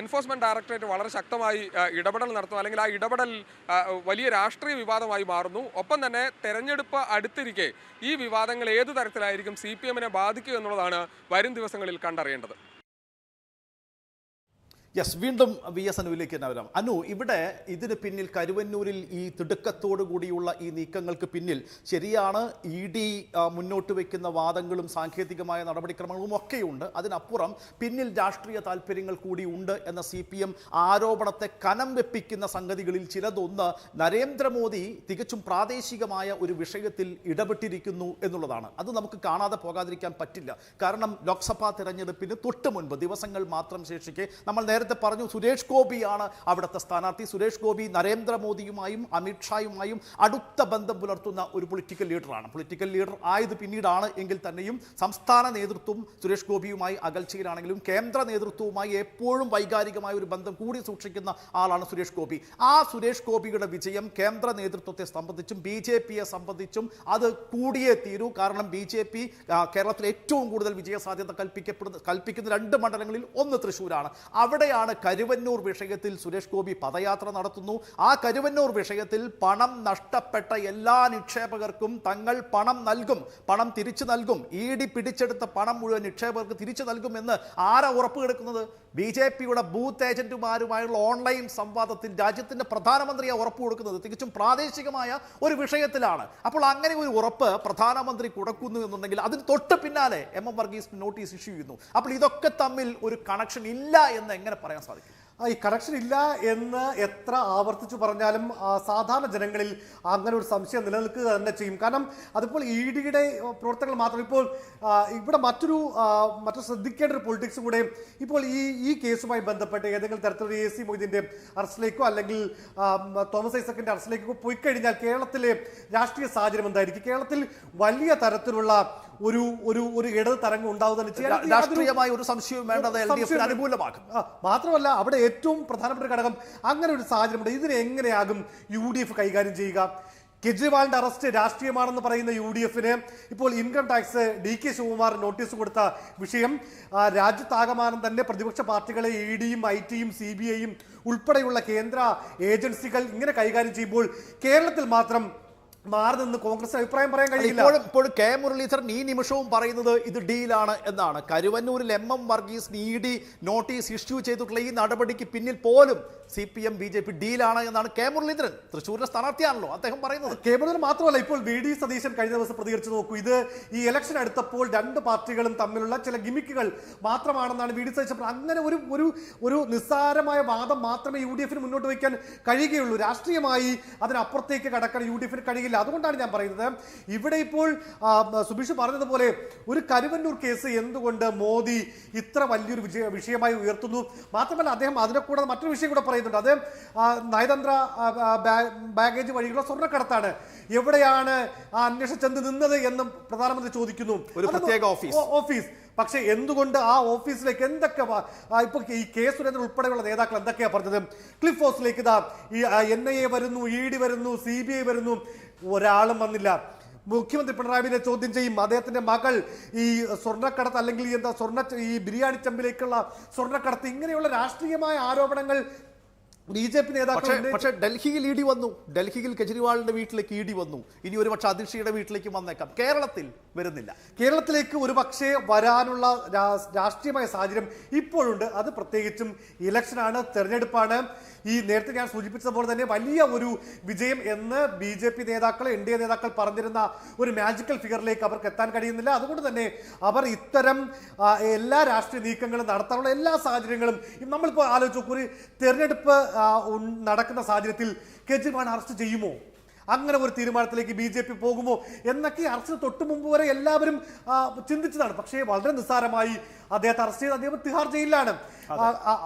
E: എൻഫോഴ്സ്മെന്റ് ഡയറക്ടറേറ്റ് വളരെ ശക്തമായി ഇടപെടൽ നടത്തും അല്ലെങ്കിൽ ആ ഇടപെടൽ വലിയ രാഷ്ട്രീയ വിവാദമായി മാറുന്നു. ഒപ്പം തന്നെ തെരഞ്ഞെടുപ്പ് അടുത്തിരിക്കെ ഈ വിവാദങ്ങൾ ഏത് തരത്തിലായിരിക്കും സി പി എമ്മിനെ ബാധിക്കുക എന്നുള്ളതാണ് വരും ദിവസങ്ങളിൽ കണ്ടറിയേണ്ടത്.
A: യെസ് വീണ്ടും വി എസ് അനുവിലേക്ക് തന്നെ വരാം. അനു ഇവിടെ ഇതിന് പിന്നിൽ കരുവന്നൂരിൽ ഈ തിടുക്കത്തോടു കൂടിയുള്ള ഈ നീക്കങ്ങൾക്ക് പിന്നിൽ ശരിയാണ് ഇ ഡി മുന്നോട്ട് വയ്ക്കുന്ന വാദങ്ങളും സാങ്കേതികമായ നടപടിക്രമങ്ങളും ഒക്കെയുണ്ട്. അതിനപ്പുറം പിന്നിൽ രാഷ്ട്രീയ താല്പര്യങ്ങൾ കൂടി ഉണ്ട് എന്ന സി പി എം ആരോപണത്തെ കനം വെപ്പിക്കുന്ന സംഗതികളിൽ ചിലതൊന്ന് നരേന്ദ്രമോദി തികച്ചും പ്രാദേശികമായ ഒരു വിഷയത്തിൽ ഇടപെട്ടിരിക്കുന്നു എന്നുള്ളതാണ്. അത് നമുക്ക് കാണാതെ പോകാതിരിക്കാൻ പറ്റില്ല. കാരണം ലോക്സഭാ തെരഞ്ഞെടുപ്പിന് തൊട്ട് മുൻപ് ദിവസങ്ങൾ മാത്രം ശേഷിക്കെ നമ്മൾ നേരത്തെ പറഞ്ഞു സുരേഷ് ഗോപിയാണ് അവിടുത്തെ സ്ഥാനാർത്ഥി. സുരേഷ് ഗോപി നരേന്ദ്രമോദിയുമായും അമിത്ഷായുമായും അടുത്ത ബന്ധം പുലർത്തുന്ന ഒരു പൊളിറ്റിക്കൽ ലീഡറാണ് പൊളിറ്റിക്കൽ ലീഡർ ആയത് പിന്നീടാണ് എങ്കിൽ തന്നെയും സംസ്ഥാന നേതൃത്വം സുരേഷ് ഗോപിയുമായി അകൽച്ചയിലാണെങ്കിലും കേന്ദ്ര നേതൃത്വവുമായി എപ്പോഴും വൈകാരികമായ ഒരു ബന്ധം കൂടി സൂക്ഷിക്കുന്ന ആളാണ് സുരേഷ് ഗോപി. ആ സുരേഷ് ഗോപിയുടെ വിജയം കേന്ദ്ര നേതൃത്വത്തെ സംബന്ധിച്ചും ബി ജെ പിയെ സംബന്ധിച്ചും അത് കൂടിയേ തീരൂ. കാരണം ബി ജെ പി കേരളത്തിൽ ഏറ്റവും കൂടുതൽ വിജയ സാധ്യത കൽപ്പിക്കപ്പെടുന്ന കൽപ്പിക്കുന്ന രണ്ട് മണ്ഡലങ്ങളിൽ ഒന്ന് തൃശ്ശൂരാണ്. അവിടെയാണ് കരുവന്നൂർ വിഷയത്തിൽ സുരേഷ് ഗോപി പദയാത്ര നടത്തുന്നു? ആ കരുവന്നൂർ വിഷയത്തിൽ പണം നഷ്ടപ്പെട്ട എല്ലാ നിക്ഷേപകർക്കും തങ്ങൾ പണം നൽകും. പണം തിരിച്ചു നൽകും. ഇ ഡി പിടിച്ചെടുത്ത പണം മുഴുവൻ നിക്ഷേപകർക്ക് തിരിച്ചു നൽകുമെന്ന് ആരാ ഉറപ്പ് കിടക്കുന്നത് ബി ജെ പിയുടെ ബൂത്ത് ഏജന്റുമാരുമായുള്ള ഓൺലൈൻ സംവാദത്തിൽ രാജ്യത്തിന്റെ പ്രധാനമന്ത്രിയെ ഉറപ്പ് കൊടുക്കുന്നത് തികച്ചും പ്രാദേശികമായ ഒരു വിഷയത്തിലാണ്. അപ്പോൾ അങ്ങനെ ഒരു ഉറപ്പ് പ്രധാനമന്ത്രി കൊടുക്കുന്നു എന്നുണ്ടെങ്കിൽ അതിന് തൊട്ട് പിന്നാലെ M M Varghese notice issue ചെയ്യുന്നു. അപ്പോൾ ഇതൊക്കെ തമ്മിൽ ഒരു കണക്ഷൻ ഇല്ല എന്ന് എങ്ങനെ പറയാൻ സാധിക്കും.
B: ആ, ഈ കണക്ഷൻ ഇല്ല എന്ന് എത്ര ആവർത്തിച്ചു പറഞ്ഞാലും സാധാരണ ജനങ്ങളിൽ അങ്ങനെ ഒരു സംശയം നിലനിൽക്കുക തന്നെ ചെയ്യും. കാരണം അതിപ്പോൾ ഇ ഡിയുടെ പ്രവർത്തനങ്ങൾ മാത്രം ഇപ്പോൾ ഇവിടെ മറ്റൊരു മറ്റു ശ്രദ്ധിക്കേണ്ട ഒരു പൊളിറ്റിക്സും കൂടെ ഇപ്പോൾ ഈ ഈ കേസുമായി ബന്ധപ്പെട്ട് ഏതെങ്കിലും തരത്തിലുള്ള എ സി മൊയ്തീന്റെ അറസ്റ്റിലേക്കോ അല്ലെങ്കിൽ തോമസ് ഐസക്കിന്റെ അറസ്റ്റിലേക്കോ പോയി കഴിഞ്ഞാൽ കേരളത്തിലെ രാഷ്ട്രീയ സാഹചര്യം എന്തായിരിക്കും? കേരളത്തിൽ വലിയ തരത്തിലുള്ള ഒരു ഒരു ഒരു ഇടത് തരംഗം ഉണ്ടാവുക
A: രാഷ്ട്രീയമായ ഒരു സംശയവും വേണ്ടത് അനുകൂലമാക്കും
B: മാത്രമല്ല അവിടെ ഏറ്റവും പ്രധാനപ്പെട്ട ഘടകം അങ്ങനെ ഒരു സാഹചര്യമുണ്ട്. ഇതിനെ എങ്ങനെയാകും യു ഡി എഫ് കൈകാര്യം ചെയ്യുക? കെജ്രിവാളിന്റെ അറസ്റ്റ് രാഷ്ട്രീയമാണെന്ന് പറയുന്ന യു ഡി എഫിന് ഇപ്പോൾ income tax D K Shivakumar notice കൊടുത്ത വിഷയം രാജ്യത്താകമാനം തന്നെ പ്രതിപക്ഷ പാർട്ടികളെ ഇ ഡിയും ഐ ടിയും സി ബി ഐയും ഉൾപ്പെടെയുള്ള കേന്ദ്ര ഏജൻസികൾ ഇങ്ങനെ കൈകാര്യം ചെയ്യുമ്പോൾ കേരളത്തിൽ മാത്രം മാറി നിന്ന് കോൺഗ്രസ് അഭിപ്രായം പറയാൻ കഴിയില്ല.
A: ഇപ്പോഴും ഇപ്പോഴും കെ മുരളീധരൻ ഈ നിമിഷവും പറയുന്നത് ഇത് ഡീലാണ് എന്നാണ്. കരുവന്നൂരിൽ M M Varghese E D notice issue ചെയ്തിട്ടുള്ള ഈ നടപടിക്ക് പിന്നിൽ പോലും C P M B J P ഡീലാണ് എന്നാണ് കെ മുരളീധരൻ. തൃശ്ശൂരിലെ സ്ഥാനാർത്ഥിയാണല്ലോ അദ്ദേഹം പറയുന്നത്.
B: കെ മുരളീധരൻ മാത്രമല്ല ഇപ്പോൾ വി ഡി സതീശൻ കഴിഞ്ഞ ദിവസം പ്രതികരിച്ചു നോക്കൂ. ഇത് ഈ ഇലക്ഷൻ അടുത്തപ്പോൾ രണ്ട് പാർട്ടികളും തമ്മിലുള്ള ചില ഗിമിക്കുകൾ മാത്രമാണെന്നാണ് വി ഡി സതീശൻ അങ്ങനെ ഒരു ഒരു ഒരു നിസ്സാരമായ വാദം മാത്രമേ യു ഡി എഫിന് മുന്നോട്ട് വയ്ക്കാൻ കഴിയുകയുള്ളൂ. രാഷ്ട്രീയമായി അതിനപ്പുറത്തേക്ക് കടക്കാൻ യു ഡി എഫിന് കഴിയില്ല. അതുകൊണ്ടാണ് ഞാൻ പറയുന്നത്. ഇവിടെ ഇപ്പോൾ സുബീഷ് പറഞ്ഞതുപോലെ ഒരു കരുവന്നൂർ കേസ് എന്തുകൊണ്ട് മോദി ഇത്ര വലിയൊരു വിഷയമായി ഉയർത്തുന്നു? മാത്രമല്ല അദ്ദേഹം അതിനെ കൂടെ മറ്റൊരു വിഷയം കൂടെ പറയുന്നുണ്ട്. അത് നയതന്ത്ര ബാഗേജ് വഴിയുള്ള സ്വർണക്കടത്താണ്. എവിടെയാണ് ആ അന്വേഷണ ചെന്ന് നിന്നത് എന്നും പ്രധാനമന്ത്രി ചോദിക്കുന്നു.
A: ഒരു പ്രത്യേക ഓഫീസ്.
B: ഓഫീസ്. പക്ഷേ എന്തുകൊണ്ട് ആ ഓഫീസിലേക്ക് എന്തൊക്കെ ഇപ്പൊ ഈ കെ സുരേന്ദ്രൻ ഉൾപ്പെടെയുള്ള നേതാക്കൾ എന്തൊക്കെയാ പറഞ്ഞത്? ക്ലിഫ് ഹൗസിലേക്ക് ഇതാ ഈ എൻ ഐ എ വരുന്നു ഇ ഡി വരുന്നു സി ബി ഐ വരുന്നു ഒരാളും വന്നില്ല. മുഖ്യമന്ത്രി പിണറായി വിജയനെ ചോദ്യം ചെയ്യും. അദ്ദേഹത്തിന്റെ മകൾ ഈ സ്വർണക്കടത്ത് അല്ലെങ്കിൽ എന്താ സ്വർണ ഈ ബിരിയാണി ചമ്പിലേക്കുള്ള സ്വർണക്കടത്ത് ഇങ്ങനെയുള്ള രാഷ്ട്രീയമായ ആരോപണങ്ങൾ ബി ജെ പി നേതാക്കൾ
A: പക്ഷേ ഡൽഹിയിൽ ഇ ഡി വന്നു. ഡൽഹിയിൽ കെജ്രിവാളിന്റെ വീട്ടിലേക്ക് ഇ ഡി വന്നു. ഇനി ഒരു പക്ഷേ അതിർഷിയുടെ വീട്ടിലേക്ക് വന്നേക്കാം. കേരളത്തിൽ വരുന്നില്ല.
B: കേരളത്തിലേക്ക് ഒരു പക്ഷേ വരാനുള്ള രാഷ്ട്രീയമായ സാഹചര്യം ഇപ്പോഴുണ്ട്. അത് പ്രത്യേകിച്ചും ഇലക്ഷനാണ് തെരഞ്ഞെടുപ്പാണ്. ഈ നേരത്തെ ഞാൻ സൂചിപ്പിച്ചതുപോലെ തന്നെ വലിയ ഒരു വിജയം എന്ന് ബി ജെ പി നേതാക്കൾ എൻ ഡി എ നേതാക്കൾ പറഞ്ഞിരുന്ന ഒരു മാജിക്കൽ ഫിഗറിലേക്ക് അവർക്ക് എത്താൻ കഴിയുന്നില്ല. അതുകൊണ്ട് തന്നെ അവർ ഇത്തരം എല്ലാ രാഷ്ട്രീയ നീക്കങ്ങളും നടത്താനുള്ള എല്ലാ സാഹചര്യങ്ങളും നമ്മളിപ്പോൾ ആലോചിച്ചു ഒരു തെരഞ്ഞെടുപ്പ് നടക്കുന്ന സാഹചര്യത്തിൽ കെജ്രിവാൾ അറസ്റ്റ് ചെയ്യുമോ? അങ്ങനെ ഒരു തീരുമാനത്തിലേക്ക് ബി ജെ പി പോകുമോ? എന്നൊക്കെ അറസ്റ്റ് തൊട്ടു മുമ്പ് വരെ എല്ലാവരും ചിന്തിച്ചതാണ്. പക്ഷേ വളരെ നിസ്സാരമായി അദ്ദേഹത്തെ അറസ്റ്റ് ചെയ്ത് അദ്ദേഹം തിഹാർ ജയിലിലാണ്.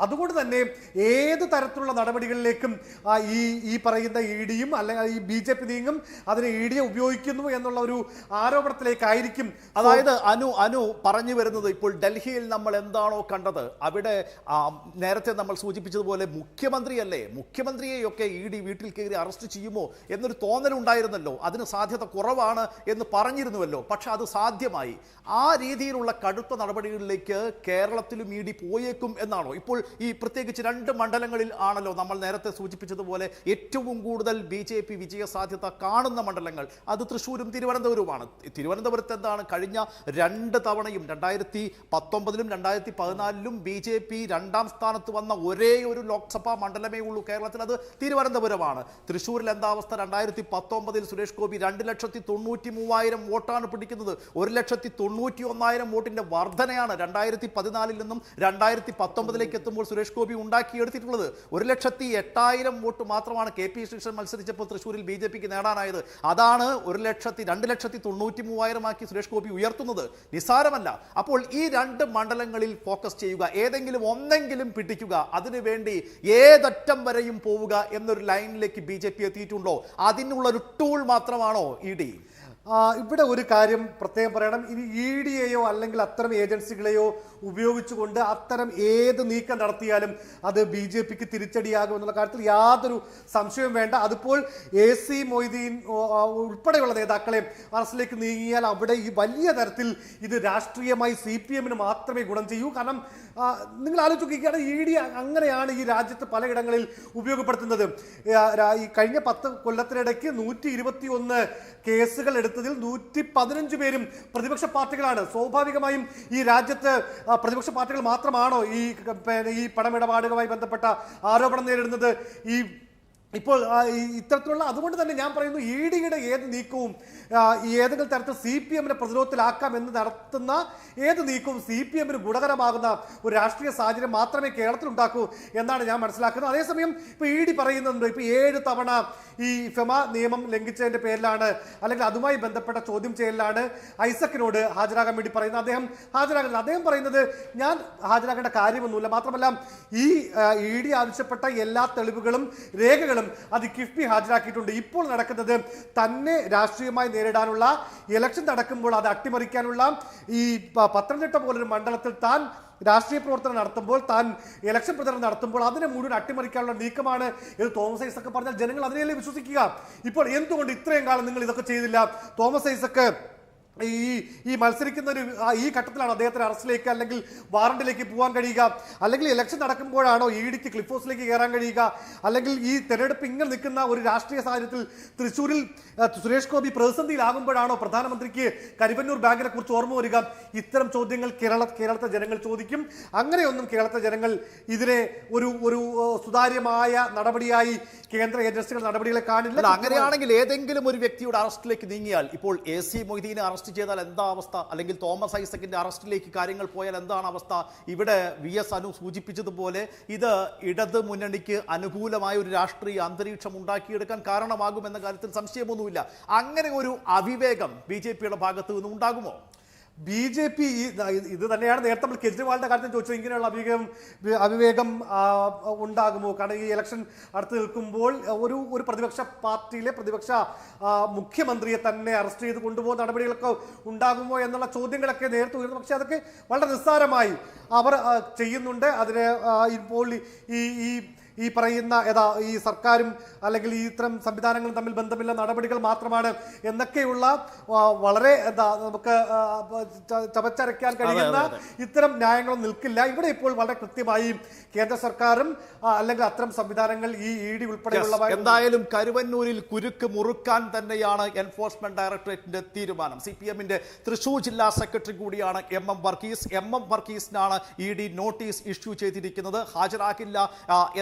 B: അതുകൊണ്ട് തന്നെ ഏത് തരത്തിലുള്ള നടപടികളിലേക്കും ഈ ഈ പറയുന്ന ഇ ഡിയും അല്ലെങ്കിൽ ഈ ബി ജെ പി നീങ്ങും അതിനെ ഇ ഡിയെ ഉപയോഗിക്കുന്നു എന്നുള്ള ഒരു ആരോപണത്തിലേക്കായിരിക്കും.
A: അതായത് അനു അനു പറഞ്ഞു വരുന്നത് ഇപ്പോൾ ഡൽഹിയിൽ നമ്മൾ എന്താണോ കണ്ടത് അവിടെ നേരത്തെ നമ്മൾ സൂചിപ്പിച്ചതുപോലെ മുഖ്യമന്ത്രിയല്ലേ മുഖ്യമന്ത്രിയെയൊക്കെ ഇ ഡി വീട്ടിൽ കയറി അറസ്റ്റ് ചെയ്യുമോ എന്നൊരു തോന്നലുണ്ടായിരുന്നല്ലോ. അതിന് സാധ്യത കുറവാണ് എന്ന് പറഞ്ഞിരുന്നുവല്ലോ. പക്ഷെ അത് സാധ്യമായി. ആ രീതിയിലുള്ള കടുത്ത നടപടികളിലേക്ക് കേരളത്തിലും ഇ ഡി പോയേക്കും എന്നാണോ? ഇപ്പോൾ ഈ പ്രത്യേകിച്ച് രണ്ട് മണ്ഡലങ്ങളിൽ ആണല്ലോ നമ്മൾ നേരത്തെ സൂചിപ്പിച്ചതുപോലെ ഏറ്റവും കൂടുതൽ ബി ജെ പി വിജയ സാധ്യത കാണുന്ന മണ്ഡലങ്ങൾ. അത് തൃശ്ശൂരും തിരുവനന്തപുരവുമാണ്. തിരുവനന്തപുരത്ത് എന്താണ്? കഴിഞ്ഞ രണ്ട് തവണയും രണ്ടായിരത്തി പത്തൊമ്പതിലും രണ്ടായിരത്തി പതിനാലിലും ബി ജെ പി രണ്ടാം സ്ഥാനത്ത് വന്ന ഒരേ ഒരു ലോക്സഭാ മണ്ഡലമേ ഉള്ളൂ. കേരളത്തിൽ അത് തിരുവനന്തപുരമാണ്. തൃശ്ശൂരിൽ എന്താ അവസ്ഥ? രണ്ടായിരത്തി പത്തൊമ്പതിൽ സുരേഷ് ഗോപി രണ്ട് ലക്ഷത്തി തൊണ്ണൂറ്റി മൂവായിരം വോട്ടാണ് പിടിക്കുന്നത്. ഒരു ലക്ഷത്തി തൊണ്ണൂറ്റി ഒന്നായിരം വോട്ടിന്റെ വർധനയാണ് രണ്ടായിരത്തി രണ്ടായിരത്തി പതിനാലിൽ നിന്നും രണ്ടായിരത്തി പത്തൊമ്പതിലേക്ക് എത്തുമ്പോൾ സുരേഷ് ഗോപി ഉണ്ടാക്കിയെടുത്തിട്ടുള്ളത് ഒരു ലക്ഷത്തി എട്ടായിരം വോട്ട് മാത്രമാണ് കെ പി ശ്രീകൃഷ്ണൻ മത്സരിച്ചപ്പോൾ തൃശ്ശൂരിൽ ബി ജെ പിക്ക് നേടാനായത്. അതാണ് ഒരു ലക്ഷത്തി രണ്ട് ലക്ഷത്തി തൊണ്ണൂറ്റി മൂവായിരമാക്കി സുരേഷ് ഗോപി ഉയർത്തുന്നത്. നിസ്സാരമല്ല. അപ്പോൾ ഈ രണ്ട് മണ്ഡലങ്ങളിൽ ഫോക്കസ് ചെയ്യുക ഏതെങ്കിലും ഒന്നെങ്കിലും പിടിക്കുക അതിനുവേണ്ടി ഏതറ്റം വരെയും പോവുക എന്നൊരു ലൈനിലേക്ക് ബി ജെ പി എത്തിയിട്ടുണ്ടോ? അതിനുള്ള ഒരു ടൂൾ മാത്രമാണോ ഇ ഡി?
B: ഇവിടെ ഒരു കാര്യം പ്രത്യേകം പറയണം. ഇനി ഇ ഡിയെയോ അല്ലെങ്കിൽ അത്തരം ഏജൻസികളെയോ ഉപയോഗിച്ചുകൊണ്ട് അത്തരം ഏത് നീക്കം നടത്തിയാലും അത് ബി ജെ പിക്ക് തിരിച്ചടിയാകും എന്നുള്ള കാര്യത്തിൽ യാതൊരു സംശയവും വേണ്ട. അതിപ്പോൾ എ സി മൊയ്തീൻ ഉൾപ്പെടെയുള്ള നേതാക്കളെ അറസ്റ്റിലേക്ക് നീങ്ങിയാൽ അവിടെ ഈ വലിയ തരത്തിൽ ഇത് രാഷ്ട്രീയമായി സി പി എമ്മിന് മാത്രമേ ഗുണം ചെയ്യൂ. കാരണം നിങ്ങൾ ആലോചിച്ച് നോക്കിയാണ് ഇ ഡി അങ്ങനെയാണ് ഈ രാജ്യത്ത് പലയിടങ്ങളിൽ ഉപയോഗപ്പെടുത്തുന്നത്. ഈ കഴിഞ്ഞ പത്ത് കൊല്ലത്തിനിടയ്ക്ക് നൂറ്റി ഇരുപത്തി ഒന്ന് കേസുകൾ എടുത്തതിൽ നൂറ്റി പതിനഞ്ച് പേരും പ്രതിപക്ഷ പാർട്ടികളാണ്. സ്വാഭാവികമായും ഈ രാജ്യത്ത് പ്രതിപക്ഷ പാർട്ടികൾ മാത്രമാണോ ഈ ഈ പണമിടപാടുകളുമായി ബന്ധപ്പെട്ട ആരോപണം നേരിടുന്നത്? ഈ ഇപ്പോൾ ഇത്തരത്തിലുള്ള അതുകൊണ്ട് തന്നെ ഞാൻ പറയുന്നു ഇ ഡിയുടെ ഏത് നീക്കവും ഏതെങ്കിലും തരത്തിൽ സി പി എമ്മിനെ പ്രതിരോധത്തിലാക്കാം എന്ന് നടത്തുന്ന ഏത് നീക്കവും സി പി എമ്മിന് ഗുണകരമാകുന്ന ഒരു രാഷ്ട്രീയ സാഹചര്യം മാത്രമേ കേരളത്തിൽ ഉണ്ടാക്കൂ എന്നാണ് ഞാൻ മനസ്സിലാക്കുന്നത്. അതേസമയം ഇപ്പോൾ ഇ ഡി പറയുന്നുണ്ട് ഇപ്പോൾ ഏഴ് തവണ ഈ ഫെമ നിയമം ലംഘിച്ചതിന്റെ പേരിലാണ് അല്ലെങ്കിൽ അതുമായി ബന്ധപ്പെട്ട ചോദ്യം ചെയ്യലിലാണ് ഐസക്കിനോട് ഹാജരാകാൻ വേണ്ടി പറയുന്നത്. അദ്ദേഹം ഹാജരാകുന്നത് അദ്ദേഹം പറയുന്നത് ഞാൻ ഹാജരാകേണ്ട കാര്യമൊന്നുമില്ല. മാത്രമല്ല ഈ ഇ ഡി ആവശ്യപ്പെട്ട എല്ലാ തെളിവുകളും രേഖകളും അത് കിഫ്ബി ഹാജരാക്കിയിട്ടുണ്ട്. ഇപ്പോൾ നടക്കുന്നത് തന്നെ രാഷ്ട്രീയമായി നേരിടാനുള്ള ഇലക്ഷൻ നടക്കുമ്പോൾ അത് അട്ടിമറിക്കാനുള്ള ഈ പത്തനംതിട്ട പോലൊരു മണ്ഡലത്തിൽ താൻ രാഷ്ട്രീയ പ്രവർത്തനം നടത്തുമ്പോൾ താൻ ഇലക്ഷൻ പ്രചരണം നടത്തുമ്പോൾ അതിനെ മുഴുവൻ അട്ടിമറിക്കാനുള്ള നീക്കമാണ് ഇത് തോമസ് ഐസക്ക് പറഞ്ഞാൽ ജനങ്ങൾ അതിനെയല്ലേ വിശ്വസിക്കുക? ഇപ്പോൾ എന്തുകൊണ്ട് ഇത്രയും കാലം നിങ്ങൾ ഇതൊക്കെ ചെയ്തില്ല? തോമസ് ഐസക്ക് ഈ ഈ മത്സരിക്കുന്ന ഒരു ഈ ഘട്ടത്തിലാണ് അദ്ദേഹത്തിന് അറസ്റ്റിലേക്ക് അല്ലെങ്കിൽ വാറണ്ടിലേക്ക് പോകാൻ കഴിയുക. അല്ലെങ്കിൽ ഇലക്ഷൻ നടക്കുമ്പോഴാണോ ഇ ഡിക്ക് ക്ലിഫ് ഹൗസിലേക്ക് കയറാൻ കഴിയുക. അല്ലെങ്കിൽ ഈ തെരഞ്ഞെടുപ്പ് ഇങ്ങനെ നിൽക്കുന്ന ഒരു രാഷ്ട്രീയ സാഹചര്യത്തിൽ തൃശ്ശൂരിൽ സുരേഷ് ഗോപി പ്രതിസന്ധിയിലാകുമ്പോഴാണോ പ്രധാനമന്ത്രിക്ക് കരിവന്നൂർ ബാങ്കിനെ കുറിച്ച് ഓർമ്മ വരിക? ഇത്തരം ചോദ്യങ്ങൾ കേരള കേരളത്തെ ജനങ്ങൾ ചോദിക്കും. അങ്ങനെയൊന്നും കേരളത്തെ ജനങ്ങൾ ഇതിനെ ഒരു ഒരു സുതാര്യമായ നടപടിയായി കേന്ദ്ര ഏജൻസികൾ നടപടികളെ കാണില്ല.
A: അങ്ങനെയാണെങ്കിൽ ഏതെങ്കിലും ഒരു വ്യക്തിയുടെ അറസ്റ്റിലേക്ക് നീങ്ങിയാൽ ഇപ്പോൾ എ സി മൊയ്തീനെ അറസ്റ്റ് ചെയ്താൽ എന്താ അവസ്ഥ? അല്ലെങ്കിൽ തോമസ് ഐസക്കിന്റെ അറസ്റ്റിലേക്ക് കാര്യങ്ങൾ പോയാൽ എന്താണ് അവസ്ഥ? ഇവിടെ വി എസ് അനു സൂചിപ്പിച്ചതുപോലെ ഇത് ഇടത് മുന്നണിക്ക് അനുകൂലമായ ഒരു രാഷ്ട്രീയ അന്തരീക്ഷം ഉണ്ടാക്കിയെടുക്കാൻ കാരണമാകുമെന്ന കാര്യത്തിൽ സംശയമൊന്നുമില്ല. അങ്ങനെ ഒരു അവിവേകം ബി ജെ പിയുടെ ഭാഗത്ത് നിന്ന് ഉണ്ടാകുമോ
B: ബി ജെ പി ഇത് തന്നെയാണ് നേരത്തെ നമ്മൾ കെജ്രിവാളിന്റെ കാര്യത്തിൽ ചോദിച്ചത്. ഇങ്ങനെയുള്ള അഭിവേഗം അവിവേകം ഉണ്ടാകുമോ? കാരണം ഈ ഇലക്ഷൻ അടുത്ത് നിൽക്കുമ്പോൾ ഒരു ഒരു പ്രതിപക്ഷ പാർട്ടിയിലെ പ്രതിപക്ഷ മുഖ്യമന്ത്രിയെ തന്നെ അറസ്റ്റ് ചെയ്ത് കൊണ്ടുപോകുന്ന നടപടികളൊക്കെ ഉണ്ടാകുമോ എന്നുള്ള ചോദ്യങ്ങളൊക്കെ നേരത്തെ ഉയർന്നു. പക്ഷേ അതൊക്കെ വളരെ നിസ്സാരമായി അവർ ചെയ്യുന്നുണ്ട്. അതിന് ഇപ്പോൾ ഈ ഈ ഈ പറയുന്ന ഏതാ ഈ സർക്കാരും അല്ലെങ്കിൽ ഈ ഇത്തരം സംവിധാനങ്ങളും തമ്മിൽ ബന്ധമില്ല നടപടികൾ മാത്രമാണ് എന്നൊക്കെയുള്ള വളരെ എന്താ നമുക്ക് ചവച്ചരയ്ക്കാൻ കഴിയുന്ന ഇത്തരം ന്യായങ്ങളൊന്നും നിൽക്കില്ല. ഇവിടെ ഇപ്പോൾ വളരെ കൃത്യമായി കേന്ദ്ര സർക്കാരും അല്ലെങ്കിൽ അത്തരം സംവിധാനങ്ങൾ ഈ ഇ ഡി ഉൾപ്പെടെയുള്ള
A: എന്തായാലും കരുവന്നൂരിൽ കുരുക്ക് മുറുക്കാൻ തന്നെയാണ് എൻഫോഴ്സ്മെന്റ് ഡയറക്ടറേറ്റിന്റെ തീരുമാനം. സി പി എമ്മിന്റെ തൃശൂർ ജില്ലാ സെക്രട്ടറി കൂടിയാണ് M M Varghese. M M വർഗീസിനാണ് E D notice issue ചെയ്തിരിക്കുന്നത്. ഹാജരാക്കില്ല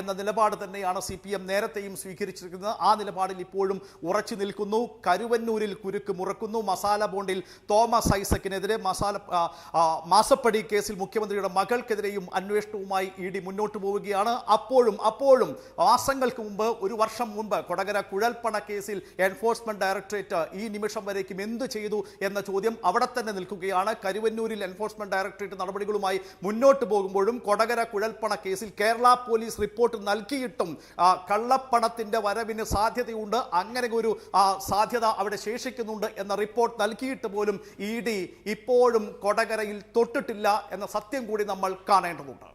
A: എന്നതിന് എന്ന നിലപാട് തന്നെയാണ് സി പി എം നേരത്തെയും സ്വീകരിച്ചിരിക്കുന്നത്. ആ നിലപാടിൽ ഇപ്പോഴും ഉറച്ചു നിൽക്കുന്നു. കരുവന്നൂരിൽ കുരുക്ക് മുറക്കുന്നു. മസാല ബോണ്ടിൽ തോമസ് ഐസക്കിനെതിരെ മസാല മാസപ്പടി കേസിൽ മുഖ്യമന്ത്രിയുടെ മകൾക്കെതിരെയും അന്വേഷണവുമായി ഇ ഡി മുന്നോട്ട് പോവുകയാണ്. അപ്പോഴും അപ്പോഴും മാസങ്ങൾക്ക് മുമ്പ് ഒരു വർഷം മുമ്പ് കൊടകര കുഴൽപ്പണ കേസിൽ എൻഫോഴ്സ്മെന്റ് ഡയറക്ടറേറ്റ് ഈ നിമിഷം വരേക്കും എന്ത് ചെയ്തു എന്ന ചോദ്യം അവിടെ തന്നെ നിൽക്കുകയാണ്. കരുവന്നൂരിൽ എൻഫോഴ്സ്മെന്റ് ഡയറക്ടറേറ്റ് നടപടികളുമായി മുന്നോട്ട് പോകുമ്പോഴും കൊടകര കുഴൽപ്പണ കേസിൽ കേരള പോലീസ് റിപ്പോർട്ട് നൽകിയിട്ടും കള്ളപ്പണത്തിന്റെ വരവിന് സാധ്യതയുണ്ട്. അങ്ങനെ ഒരു സാധ്യത അവിടെ ശേഷിക്കുന്നുണ്ട് എന്ന റിപ്പോർട്ട് നൽകിയിട്ട് പോലും ഇ ഡി ഇപ്പോഴും കൊടകരയിൽ തൊട്ടിട്ടില്ല എന്ന സത്യം കൂടി നമ്മൾ കാണേണ്ടതുണ്ട്.